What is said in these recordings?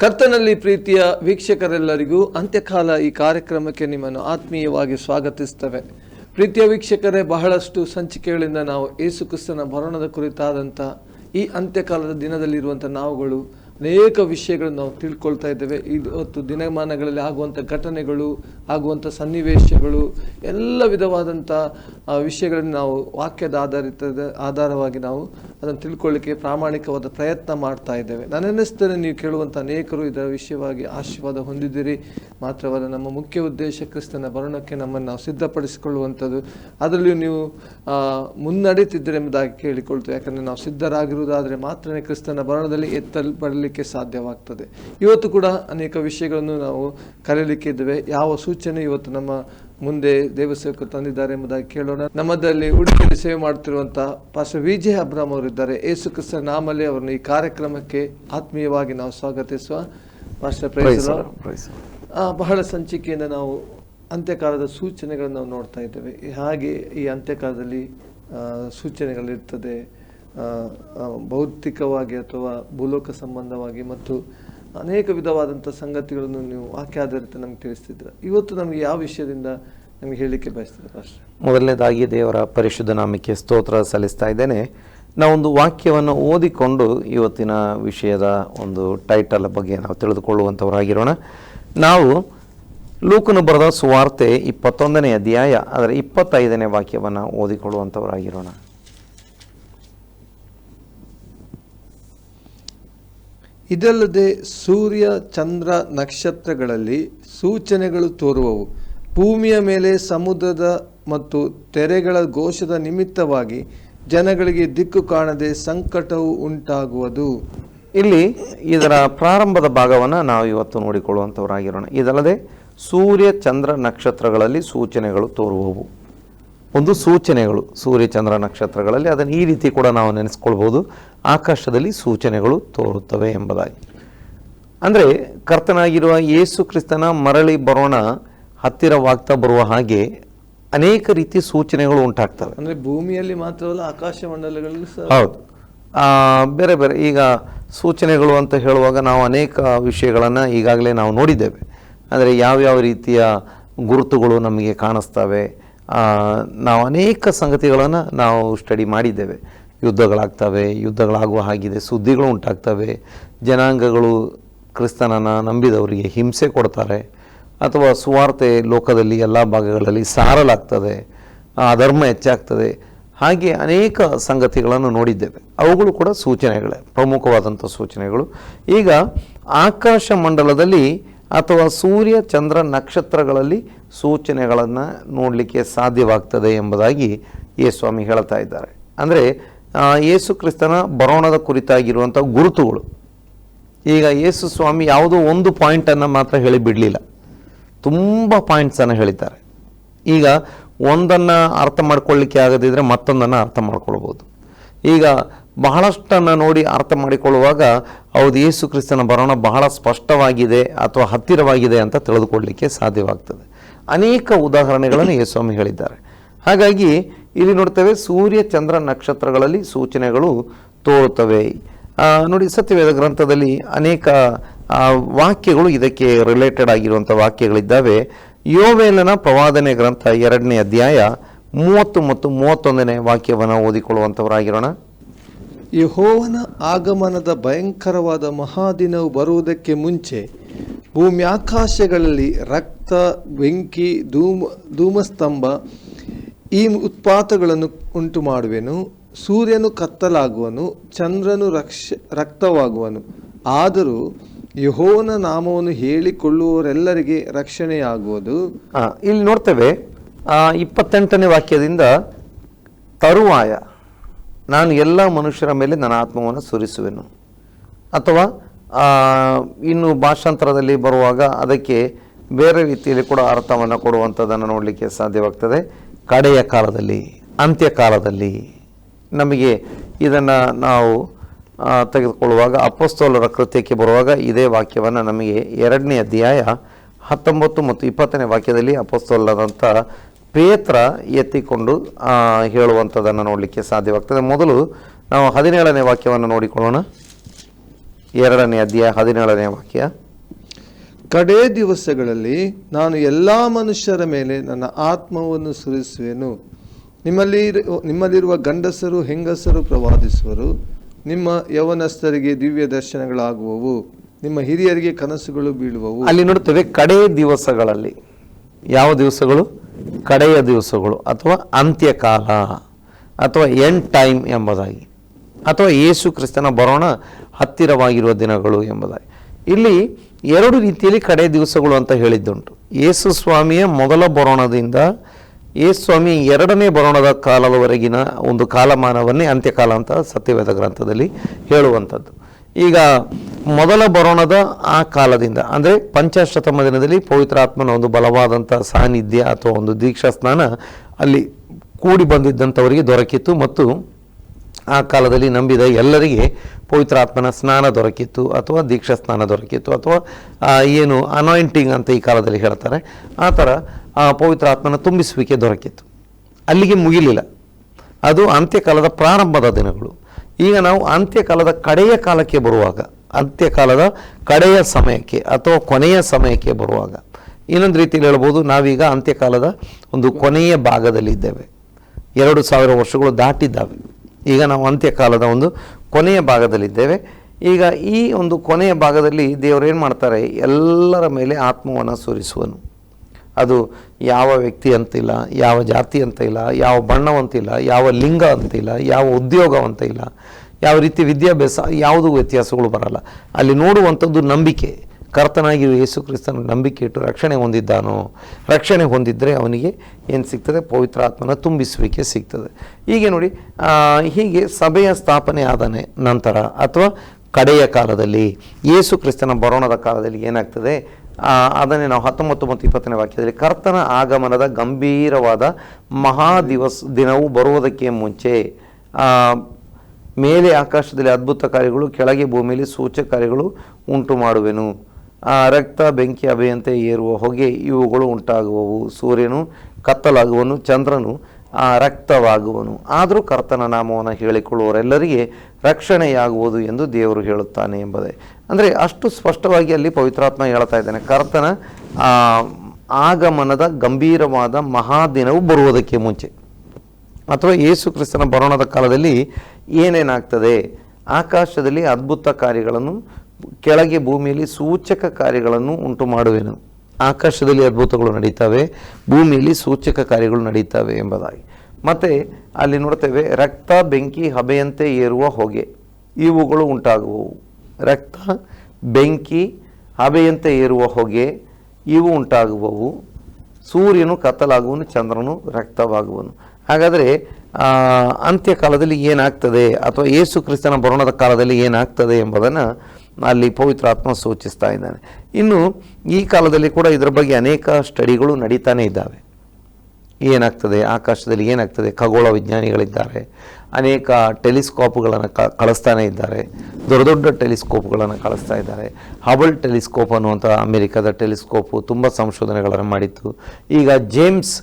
ಕರ್ತನಲ್ಲಿ ಪ್ರೀತಿಯ ವೀಕ್ಷಕರೆಲ್ಲರಿಗೂ ಅಂತ್ಯಕಾಲ ಈ ಕಾರ್ಯಕ್ರಮಕ್ಕೆ ನಿಮ್ಮನ್ನು ಆತ್ಮೀಯವಾಗಿ ಸ್ವಾಗತಿಸ್ತವೆ. ಪ್ರೀತಿಯ ವೀಕ್ಷಕರೇ, ಬಹಳಷ್ಟು ಸಂಚಿಕೆಗಳಿಂದ ನಾವು ಯೇಸುಕ್ರಿಸ್ತನ ಭರಣದ ಕುರಿತಾದಂಥ ಈ ಅಂತ್ಯಕಾಲದ ದಿನದಲ್ಲಿರುವಂಥ ನಾವುಗಳು ಅನೇಕ ವಿಷಯಗಳನ್ನು ನಾವು ತಿಳ್ಕೊಳ್ತಾ ಇದ್ದೇವೆ. ಇವತ್ತು ದಿನಮಾನಗಳಲ್ಲಿ ಆಗುವಂಥ ಘಟನೆಗಳು ಆಗುವಂಥ ಸನ್ನಿವೇಶಗಳು ಎಲ್ಲ ವಿಧವಾದಂಥ ವಿಷಯಗಳನ್ನು ನಾವು ವಾಕ್ಯದ ಆಧಾರಿತದ ಆಧಾರವಾಗಿ ನಾವು ಅದನ್ನು ತಿಳ್ಕೊಳ್ಳಿಕ್ಕೆ ಪ್ರಾಮಾಣಿಕವಾದ ಪ್ರಯತ್ನ ಮಾಡ್ತಾ ಇದ್ದೇವೆ. ನನ್ನೆನಿಸ್ತೇನೆ ನೀವು ಕೇಳುವಂಥ ಅನೇಕರು ಇದರ ವಿಷಯವಾಗಿ ಆಶೀರ್ವಾದ ಹೊಂದಿದ್ದೀರಿ. ಮಾತ್ರವಲ್ಲ ನಮ್ಮ ಮುಖ್ಯ ಉದ್ದೇಶ ಕ್ರಿಸ್ತನ ಭರಣಕ್ಕೆ ನಮ್ಮನ್ನು ನಾವು ಸಿದ್ಧಪಡಿಸಿಕೊಳ್ಳುವಂಥದ್ದು. ಅದರಲ್ಲಿಯೂ ನೀವು ಆ, ಮುನ್ನಡೀತಿದ್ದೀರಿ ಎಂಬುದಾಗಿ ಕೇಳಿಕೊಳ್ತೇವೆ. ಯಾಕಂದರೆ ನಾವು ಸಿದ್ಧರಾಗಿರುವುದಾದರೆ ಮಾತ್ರನೇ ಕ್ರಿಸ್ತನ ಭರಣದಲ್ಲಿ ಎತ್ತಲ್ ಬರಲಿಕ್ಕೆ ಸಾಧ್ಯವಾಗ್ತದೆ. ಇವತ್ತು ಕೂಡ ಅನೇಕ ವಿಷಯಗಳನ್ನು ನಾವು ಕಲಿಯಲಿಕ್ಕೆ ಇದ್ದೇವೆ. ಯಾವ ಸೂಚನೆ ಇವತ್ತು ನಮ್ಮ ಮುಂದೆ ದೇವಸ್ಥಾನಕ್ಕೆ ತಂದಿದ್ದಾರೆ ಎಂಬುದಾಗಿ ಕೇಳೋಣ. ನಮ್ಮದಲ್ಲಿ ಉಡುಪಿಯಲ್ಲಿ ಸೇವೆ ಮಾಡ್ತಿರುವಂತಹ ಪಾಸ್ಟರ್ ವಿಜಯ ಅಬ್ರಾಮ್ ಅವರಿದ್ದಾರೆ. ಯೇಸು ಕ್ರಿಸ್ತ ನಾಮಲ್ಲಿ ಅವರನ್ನು ಈ ಕಾರ್ಯಕ್ರಮಕ್ಕೆ ಆತ್ಮೀಯವಾಗಿ ನಾವು ಸ್ವಾಗತಿಸುವ ಪಾಸ್ಟರ್ ಪ್ರೈಸ್ ಬಹಳ ಸಂಚಿಕೆಯಿಂದ ನಾವು ಅಂತ್ಯಕಾಲದ ಸೂಚನೆಗಳನ್ನು ನಾವು ನೋಡ್ತಾ ಇದ್ದೇವೆ. ಹಾಗೆ ಈ ಅಂತ್ಯಕಾಲದಲ್ಲಿ ಸೂಚನೆಗಳಿರ್ತದೆ. ಭೌತಿಕವಾಗಿ ಅಥವಾ ಭೂಲೋಕ ಸಂಬಂಧವಾಗಿ ಮತ್ತು ಅನೇಕ ವಿಧವಾದಂಥ ಸಂಗತಿಗಳನ್ನು ನೀವು ವಾಕ್ಯಾಧಾರಿತ ನಮ್ಗೆ ತಿಳಿಸ್ತಿದ್ರ. ಇವತ್ತು ನಮಗೆ ಯಾವ ವಿಷಯದಿಂದ ನಮಗೆ ಹೇಳಲಿಕ್ಕೆ ಬಯಸ್ತಿದ್ರು ಅಷ್ಟೇ? ಮೊದಲನೇದಾಗಿ ದೇವರ ಪರಿಶುದ್ಧ ನಾಮಕ್ಕೆ ಸ್ತೋತ್ರ ಸಲ್ಲಿಸ್ತಾ ಇದ್ದೇನೆ. ನಾವೊಂದು ವಾಕ್ಯವನ್ನು ಓದಿಕೊಂಡು ಇವತ್ತಿನ ವಿಷಯದ ಒಂದು ಟೈಟಲ್ ಬಗ್ಗೆ ನಾವು ತಿಳಿದುಕೊಳ್ಳುವಂಥವರಾಗಿರೋಣ. ನಾವು ಲೂಕನು ಬರೆದ ಸುವಾರ್ತೆ ಇಪ್ಪತ್ತೊಂದನೇ ಅಧ್ಯಾಯ, ಅದರ ಇಪ್ಪತ್ತೈದನೇ ವಾಕ್ಯವನ್ನು ಓದಿಕೊಳ್ಳುವಂಥವರಾಗಿರೋಣ. ಇದಲ್ಲದೆ ಸೂರ್ಯ, ಚಂದ್ರ ನಕ್ಷತ್ರಗಳಲ್ಲಿ ಸೂಚನೆಗಳು ತೋರುವವು. ಭೂಮಿಯ ಮೇಲೆ ಸಮುದ್ರದ ಮತ್ತು ತೆರೆಗಳ ಘೋಷದ ನಿಮಿತ್ತವಾಗಿ ಜನಗಳಿಗೆ ದಿಕ್ಕು ಕಾಣದೆ ಸಂಕಟವು ಉಂಟಾಗುವುದು. ಇಲ್ಲಿ ಇದರ ಪ್ರಾರಂಭದ ಭಾಗವನ್ನು ನಾವು ಇವತ್ತು ನೋಡಿಕೊಳ್ಳುವಂಥವರಾಗಿರೋಣ ಇದಲ್ಲದೆ ಸೂರ್ಯ, ಚಂದ್ರ ನಕ್ಷತ್ರಗಳಲ್ಲಿ ಸೂಚನೆಗಳು ತೋರುವವು. ಒಂದು ಸೂಚನೆಗಳು ಸೂರ್ಯ ಚಂದ್ರ ನಕ್ಷತ್ರಗಳಲ್ಲಿ ಅದನ್ನು ಈ ರೀತಿ ಕೂಡ ನಾವು ನೆನೆಸ್ಕೊಳ್ಬೋದು ಆಕಾಶದಲ್ಲಿ ಸೂಚನೆಗಳು ತೋರುತ್ತವೆ ಎಂಬುದಾಗಿ. ಅಂದರೆ ಕರ್ತನಾಗಿರುವ ಯೇಸು ಕ್ರಿಸ್ತನ ಮರಳಿ ಬರೋಣ ಹತ್ತಿರವಾಗ್ತಾ ಬರುವ ಹಾಗೆ ಅನೇಕ ರೀತಿ ಸೂಚನೆಗಳು ಉಂಟಾಗ್ತವೆ. ಅಂದರೆ ಭೂಮಿಯಲ್ಲಿ ಮಾತ್ರವಲ್ಲ ಆಕಾಶ ಮಂಡಲಗಳಲ್ಲಿ ಹೌದು. ಬೇರೆ ಬೇರೆ ಈಗ ಸೂಚನೆಗಳು ಅಂತ ಹೇಳುವಾಗ ನಾವು ಅನೇಕ ವಿಷಯಗಳನ್ನು ಈಗಾಗಲೇ ನಾವು ನೋಡಿದ್ದೇವೆ. ಅಂದರೆ ಯಾವ್ಯಾವ ರೀತಿಯ ಗುರುತುಗಳು ನಮಗೆ ಕಾಣಿಸ್ತವೆ ನಾವು ಅನೇಕ ಸಂಗತಿಗಳನ್ನು ನಾವು ಸ್ಟಡಿ ಮಾಡಿದ್ದೇವೆ. ಯುದ್ಧಗಳಾಗ್ತವೆ, ಯುದ್ಧಗಳಾಗುವ ಹಾಗಿದೆ, ಸುದ್ದಿಗಳು ಉಂಟಾಗ್ತವೆ. ಜನಾಂಗಗಳು ಕ್ರಿಸ್ತನನ್ನು ನಂಬಿದವರಿಗೆ ಹಿಂಸೆ ಕೊಡ್ತಾರೆ. ಅಥವಾ ಸುವಾರ್ತೆ ಲೋಕದಲ್ಲಿ ಎಲ್ಲ ಭಾಗಗಳಲ್ಲಿ ಸಾರಲಾಗ್ತದೆ. ಅಧರ್ಮ ಹೆಚ್ಚಾಗ್ತದೆ. ಹಾಗೆ ಅನೇಕ ಸಂಗತಿಗಳನ್ನು ನೋಡಿದ್ದೇವೆ. ಅವುಗಳು ಕೂಡ ಸೂಚನೆಗಳೇ, ಪ್ರಮುಖವಾದಂಥ ಸೂಚನೆಗಳು. ಈಗ ಆಕಾಶ ಮಂಡಲದಲ್ಲಿ ಅಥವಾ ಸೂರ್ಯ ಚಂದ್ರ ನಕ್ಷತ್ರಗಳಲ್ಲಿ ಸೂಚನೆಗಳನ್ನು ನೋಡಲಿಕ್ಕೆ ಸಾಧ್ಯವಾಗ್ತದೆ ಎಂಬುದಾಗಿ ಯೇಸ್ವಾಮಿ ಹೇಳ್ತಾ ಇದ್ದಾರೆ. ಅಂದರೆ ಯೇಸು ಕ್ರಿಸ್ತನ ಬರೋಣದ ಕುರಿತಾಗಿರುವಂಥ ಗುರುತುಗಳು. ಈಗ ಯೇಸು ಸ್ವಾಮಿ ಯಾವುದೋ ಒಂದು ಪಾಯಿಂಟನ್ನು ಮಾತ್ರ ಹೇಳಿ ಬಿಡಲಿಲ್ಲ. ತುಂಬ ಪಾಯಿಂಟ್ಸನ್ನು ಹೇಳಿದ್ದಾರೆ. ಈಗ ಒಂದನ್ನು ಅರ್ಥ ಮಾಡ್ಕೊಳ್ಳಿಕ್ಕೆ ಆಗದಿದ್ದರೆ ಮತ್ತೊಂದನ್ನು ಅರ್ಥ ಮಾಡ್ಕೊಳ್ಬೋದು. ಈಗ ಬಹಳಷ್ಟನ್ನು ನೋಡಿ ಅರ್ಥ ಮಾಡಿಕೊಳ್ಳುವಾಗ ಹೌದು, ಯೇಸು ಕ್ರಿಸ್ತನ ಬರೋಣ ಬಹಳ ಸ್ಪಷ್ಟವಾಗಿದೆ ಅಥವಾ ಹತ್ತಿರವಾಗಿದೆ ಅಂತ ತಿಳಿದುಕೊಳ್ಳಲಿಕ್ಕೆ ಸಾಧ್ಯವಾಗ್ತದೆ. ಅನೇಕ ಉದಾಹರಣೆಗಳನ್ನು ಯೇಸ್ವಾಮಿ ಹೇಳಿದ್ದಾರೆ. ಹಾಗಾಗಿ ಇಲ್ಲಿ ನೋಡ್ತೇವೆ, ಸೂರ್ಯ ಚಂದ್ರ ನಕ್ಷತ್ರಗಳಲ್ಲಿ ಸೂಚನೆಗಳು ತೋರುತ್ತವೆ. ನೋಡಿ, ಸತ್ಯವೇದ ಗ್ರಂಥದಲ್ಲಿ ಅನೇಕ ವಾಕ್ಯಗಳು ಇದಕ್ಕೆ ರಿಲೇಟೆಡ್ ಆಗಿರುವಂಥ ವಾಕ್ಯಗಳಿದ್ದಾವೆ. ಯೋವೇಲನ ಪ್ರವಾದನೆ ಗ್ರಂಥ ಎರಡನೇ ಅಧ್ಯಾಯ ಮೂವತ್ತು ಮತ್ತು ಮೂವತ್ತೊಂದನೇ ವಾಕ್ಯವನ್ನು ಓದಿಕೊಳ್ಳುವಂಥವರಾಗಿರೋಣ. ಯೆಹೋವನ ಆಗಮನದ ಭಯಂಕರವಾದ ಮಹಾದಿನವು ಬರುವುದಕ್ಕೆ ಮುಂಚೆ ಭೂಮಿ ಆಕಾಶಗಳಲ್ಲಿ ರಕ್ತ, ಬೆಂಕಿ, ಧೂಮ, ಧೂಮಸ್ತಂಭ ಈ ಉತ್ಪಾತಗಳನ್ನು ಉಂಟು ಮಾಡುವೆನು ಸೂರ್ಯನು ಕತ್ತಲಾಗುವನು, ಚಂದ್ರನು ರಕ್ಷ, ರಕ್ತವಾಗುವನು. ಆದರೂ ಯಹೋವನ ನಾಮವನ್ನು ಹೇಳಿಕೊಳ್ಳುವವರೆಲ್ಲರಿಗೆ ರಕ್ಷಣೆಯಾಗುವುದು. ಇಲ್ಲಿ ನೋಡ್ತೇವೆ ಇಪ್ಪತ್ತೆಂಟನೇ ವಾಕ್ಯದಿಂದ ತರುವಾಯ ನಾನು ಎಲ್ಲ ಮನುಷ್ಯರ ಮೇಲೆ ನನ್ನ ಆತ್ಮವನ್ನು ಸುರಿಸುವೆನು. ಅಥವಾ ಇನ್ನು ಭಾಷಾಂತರದಲ್ಲಿ ಬರುವಾಗ ಅದಕ್ಕೆ ಬೇರೆ ರೀತಿಯಲ್ಲಿ ಕೂಡ ಅರ್ಥವನ್ನು ಕೊಡುವಂಥದ್ದನ್ನು ನೋಡಲಿಕ್ಕೆ ಸಾಧ್ಯವಾಗ್ತದೆ. ಕಡೆಯ ಕಾಲದಲ್ಲಿ ಅಂತ್ಯಕಾಲದಲ್ಲಿ ನಮಗೆ ಇದನ್ನು ನಾವು ತೆಗೆದುಕೊಳ್ಳುವಾಗ, ಅಪಸ್ತೋಲರ ಕೃತ್ಯಕ್ಕೆ ಬರುವಾಗ ಇದೇ ವಾಕ್ಯವನ್ನು ನಮಗೆ ಎರಡನೇ ಅಧ್ಯಾಯ ಹತ್ತೊಂಬತ್ತು ಮತ್ತು ಇಪ್ಪತ್ತನೇ ವಾಕ್ಯದಲ್ಲಿ ಅಪಸ್ತೋಲದಂಥ ಪೇತ್ರ ಎತ್ತಿಕೊಂಡು ಹೇಳುವಂಥದ್ದನ್ನು ನೋಡಲಿಕ್ಕೆ ಸಾಧ್ಯವಾಗ್ತದೆ. ಮೊದಲು ನಾವು ಹದಿನೇಳನೇ ವಾಕ್ಯವನ್ನು ನೋಡಿಕೊಳ್ಳೋಣ. ಎರಡನೇ ಅಧ್ಯಾಯ ಹದಿನೇಳನೇ ವಾಕ್ಯ. ಕಡೇ ದಿವಸಗಳಲ್ಲಿ ನಾನು ಎಲ್ಲ ಮನುಷ್ಯರ ಮೇಲೆ ನನ್ನ ಆತ್ಮವನ್ನು ಸುರಿಸುವೆನು. ನಿಮ್ಮಲ್ಲಿ ನಿಮ್ಮಲ್ಲಿರುವ ಗಂಡಸರು ಹೆಂಗಸರು ಪ್ರವಾದಿಸುವರು. ನಿಮ್ಮ ಯವನಸ್ಥರಿಗೆ ದಿವ್ಯ ದರ್ಶನಗಳಾಗುವವು. ನಿಮ್ಮ ಹಿರಿಯರಿಗೆ ಕನಸುಗಳು ಬೀಳುವವು. ಅಲ್ಲಿ ನೋಡ್ತೇವೆ ಕಡೇ ದಿವಸಗಳಲ್ಲಿ. ಯಾವ ದಿವಸಗಳು? ಕಡೆಯ ದಿವಸಗಳು ಅಥವಾ ಅಂತ್ಯಕಾಲ ಅಥವಾ ಎಂಡ್ ಟೈಮ್ ಎಂಬುದಾಗಿ ಅಥವಾ ಯೇಸು ಕ್ರಿಸ್ತನ ಬರೋಣ ಹತ್ತಿರವಾಗಿರುವ ದಿನಗಳು ಎಂಬುದಾಗಿ. ಇಲ್ಲಿ ಎರಡು ರೀತಿಯಲ್ಲಿ ಕಡೆ ದಿವಸಗಳು ಅಂತ ಹೇಳಿದ್ದುಂಟು. ಯೇಸು ಸ್ವಾಮಿಯ ಮೊದಲ ಬರೋಣದಿಂದ ಯೇಸು ಸ್ವಾಮಿ ಎರಡನೇ ಬರೋಣದ ಕಾಲದವರೆಗಿನ ಒಂದು ಕಾಲಮಾನವನ್ನೇ ಅಂತ್ಯಕಾಲ ಅಂತ ಸತ್ಯವೇದ ಗ್ರಂಥದಲ್ಲಿ ಹೇಳುವಂಥದ್ದು. ಈಗ ಮೊದಲ ಬರೋಣದ ಆ ಕಾಲದಿಂದ, ಅಂದರೆ ಪಂಚಾಶತಮ ದಿನದಲ್ಲಿ ಪವಿತ್ರಾತ್ಮನ ಒಂದು ಬಲವಾದಂಥ ಸಾನ್ನಿಧ್ಯ ಅಥವಾ ಒಂದು ದೀಕ್ಷಾ ಸ್ನಾನ ಅಲ್ಲಿ ಕೂಡಿ ಬಂದಿದ್ದಂಥವರಿಗೆ ದೊರಕಿತ್ತು ಮತ್ತು ಆ ಕಾಲದಲ್ಲಿ ನಂಬಿದ ಎಲ್ಲರಿಗೆ ಪವಿತ್ರಾತ್ಮನ ಸ್ನಾನ ದೊರಕಿತ್ತು ಅಥವಾ ದೀಕ್ಷಾ ಸ್ನಾನ ದೊರಕಿತ್ತು ಅಥವಾ ಏನು ಅನಾಯಿಂಟಿಂಗ್ ಅಂತ ಈ ಕಾಲದಲ್ಲಿ ಹೇಳ್ತಾರೆ, ಆ ಥರ, ಆ, ಪವಿತ್ರಾತ್ಮನ ತುಂಬಿಸುವಿಕೆ ದೊರಕಿತ್ತು. ಅಲ್ಲಿಗೆ ಮುಗಿಲಿಲ್ಲ. ಅದು ಅಂತ್ಯಕಾಲದ ಪ್ರಾರಂಭದ ದಿನಗಳು. ಈಗ ನಾವು ಅಂತ್ಯಕಾಲದ ಕಡೆಯ ಕಾಲಕ್ಕೆ ಬರುವಾಗ, ಅಂತ್ಯಕಾಲದ ಕಡೆಯ ಸಮಯಕ್ಕೆ ಅಥವಾ ಕೊನೆಯ ಸಮಯಕ್ಕೆ ಬರುವಾಗ, ಇನ್ನೊಂದು ರೀತಿಯಲ್ಲಿ ಹೇಳ್ಬೋದು, ನಾವೀಗ ಅಂತ್ಯಕಾಲದ ಒಂದು ಕೊನೆಯ ಭಾಗದಲ್ಲಿದ್ದೇವೆ ಎರಡು ಸಾವಿರ ವರ್ಷಗಳು ದಾಟಿದ್ದಾವೆ. ಈಗ ನಾವು ಅಂತ್ಯಕಾಲದ ಒಂದು ಕೊನೆಯ ಭಾಗದಲ್ಲಿದ್ದೇವೆ ಈಗ ಈ ಒಂದು ಕೊನೆಯ ಭಾಗದಲ್ಲಿ ದೇವರು ಏನು ಮಾಡ್ತಾರೆ? ಎಲ್ಲರ ಮೇಲೆ ಆತ್ಮವನ್ನು ಸುರಿಸುವನು. ಅದು ಯಾವ ವ್ಯಕ್ತಿ ಅಂತಿಲ್ಲ ಯಾವ ಜಾತಿ ಅಂತ ಇಲ್ಲ, ಯಾವ ಬಣ್ಣವಂತಿಲ್ಲ ಯಾವ ಲಿಂಗ ಅಂತಿಲ್ಲ ಯಾವ ಉದ್ಯೋಗ ಅಂತ ಇಲ್ಲ, ಯಾವ ರೀತಿ ವಿದ್ಯಾಭ್ಯಾಸ, ಯಾವುದೂ ವ್ಯತ್ಯಾಸಗಳು ಬರಲ್ಲ. ಅಲ್ಲಿ ನೋಡುವಂಥದ್ದು ನಂಬಿಕೆ. ಕರ್ತನಾಗಿ ಯೇಸು ಕ್ರಿಸ್ತನ ನಂಬಿಕೆ ಇಟ್ಟು ರಕ್ಷಣೆ ಹೊಂದಿದ್ದಾನೋ? ರಕ್ಷಣೆ ಹೊಂದಿದ್ದರೆ ಅವನಿಗೆ ಏನು ಸಿಗ್ತದೆ? ಪವಿತ್ರ ಆತ್ಮನ ತುಂಬಿಸುವಿಕೆ ಸಿಗ್ತದೆ. ಹೀಗೆ ನೋಡಿ ಹೀಗೆ ಸಭೆಯ ಸ್ಥಾಪನೆ ಆದನೆ ನಂತರ ಅಥವಾ ಕಡೆಯ ಕಾಲದಲ್ಲಿ ಯೇಸು ಕ್ರಿಸ್ತನ ಬರೋಣದ ಕಾಲದಲ್ಲಿ ಏನಾಗ್ತದೆ? ಅದನ್ನೇ ನಾವು ಹತ್ತೊಂಬತ್ತು ಮತ್ತು ಇಪ್ಪತ್ತನೇ ವಾಕ್ಯದಲ್ಲಿ ಕರ್ತನ ಆಗಮನದ ಗಂಭೀರವಾದ ಮಹಾ ದಿವಸ ದಿನವು ಬರುವುದಕ್ಕೆ ಮುಂಚೆ ಮೇಲೆ ಆಕಾಶದಲ್ಲಿ ಅದ್ಭುತ ಕಾರ್ಯಗಳು ಕೆಳಗೆ ಭೂಮಿಯಲ್ಲಿ ಸೂಚಕ ಕಾರ್ಯಗಳು ಉಂಟು ಮಾಡುವೆನು. ರಕ್ತ ಬೆಂಕಿ ಅಭೆಯಂತೆ ಏರುವ ಹೊಗೆ ಇವುಗಳು ಉಂಟಾಗುವವು. ಸೂರ್ಯನು ಕತ್ತಲಾಗುವನು ಚಂದ್ರನು ಆ, ರಕ್ತವಾಗುವನು. ಆದರೂ ಕರ್ತನ ನಾಮವನ್ನು ಹೇಳಿಕೊಳ್ಳುವವರೆಲ್ಲರಿಗೆ ರಕ್ಷಣೆಯಾಗುವುದು ಎಂದು ದೇವರು ಹೇಳುತ್ತಾನೆ ಎಂಬುದೇ. ಅಂದರೆ ಅಷ್ಟು ಸ್ಪಷ್ಟವಾಗಿ ಅಲ್ಲಿ ಪವಿತ್ರಾತ್ಮ ಹೇಳ್ತಾ ಇದ್ದಾನೆ. ಕರ್ತನ ಆಗಮನದ ಗಂಭೀರವಾದ ಮಹಾದಿನವು ಬರುವುದಕ್ಕೆ ಮುಂಚೆ. ಅಥವಾ ಯೇಸು ಕ್ರಿಸ್ತನ ಬರೋಣದ ಕಾಲದಲ್ಲಿ ಏನೇನಾಗ್ತದೆ? ಆಕಾಶದಲ್ಲಿ ಅದ್ಭುತ ಕಾರ್ಯಗಳನ್ನು, ಕೆಳಗೆ ಭೂಮಿಯಲ್ಲಿ ಸೂಚಕ ಕಾರ್ಯಗಳನ್ನು ಉಂಟು ಮಾಡುವೆನು. ಆಕಾಶದಲ್ಲಿ ಅದ್ಭುತಗಳು ನಡೀತವೆ, ಭೂಮಿಯಲ್ಲಿ ಸೂಚಕ ಕಾರ್ಯಗಳು ನಡೀತವೆ ಎಂಬುದಾಗಿ. ಮತ್ತು ಅಲ್ಲಿ ನೋಡ್ತೇವೆ, ರಕ್ತ ಬೆಂಕಿ ಹಬೆಯಂತೆ ಏರುವ ಹೊಗೆ, ಇವುಗಳು ಉಂಟಾಗುವವು. ರಕ್ತ, ಬೆಂಕಿ, ಹಬೆಯಂತೆ ಏರುವ ಹೊಗೆ, ಇವು ಉಂಟಾಗುವವು. ಸೂರ್ಯನು ಕತ್ತಲಾಗುವನು, ಚಂದ್ರನು ರಕ್ತವಾಗುವನು. ಹಾಗಾದರೆ ಅಂತ್ಯಕಾಲದಲ್ಲಿ ಏನಾಗ್ತದೆ ಅಥವಾ ಯೇಸು ಕ್ರಿಸ್ತನ ಬರೋಣದ ಕಾಲದಲ್ಲಿ ಏನಾಗ್ತದೆ ಎಂಬುದನ್ನು ಅಲ್ಲಿ ಪವಿತ್ರಾತ್ಮ ಸೂಚಿಸ್ತಾ ಇದ್ದಾನೆ. ಇನ್ನು ಈ ಕಾಲದಲ್ಲಿ ಕೂಡ ಇದರ ಬಗ್ಗೆ ಅನೇಕ ಸ್ಟಡಿಗಳು ನಡೀತಾನೆ ಇದ್ದಾವೆ. ಏನಾಗ್ತದೆ? ಆಕಾಶದಲ್ಲಿ ಏನಾಗ್ತದೆ? ಖಗೋಳ ವಿಜ್ಞಾನಿಗಳಿದ್ದಾರೆ. ಅನೇಕ ಟೆಲಿಸ್ಕೋಪ್ಗಳನ್ನು ಕಳಿಸ್ತಾನೆ ಇದ್ದಾರೆ. ದೊಡ್ಡ ದೊಡ್ಡ ಟೆಲಿಸ್ಕೋಪ್ಗಳನ್ನು ಕಳಿಸ್ತಾ ಇದ್ದಾರೆ. ಹಬಲ್ ಟೆಲಿಸ್ಕೋಪ್ ಅನ್ನುವಂಥ ಅಮೆರಿಕದ ಟೆಲಿಸ್ಕೋಪು ತುಂಬ ಸಂಶೋಧನೆಗಳನ್ನು ಮಾಡಿತ್ತು. ಈಗ ಜೇಮ್ಸ್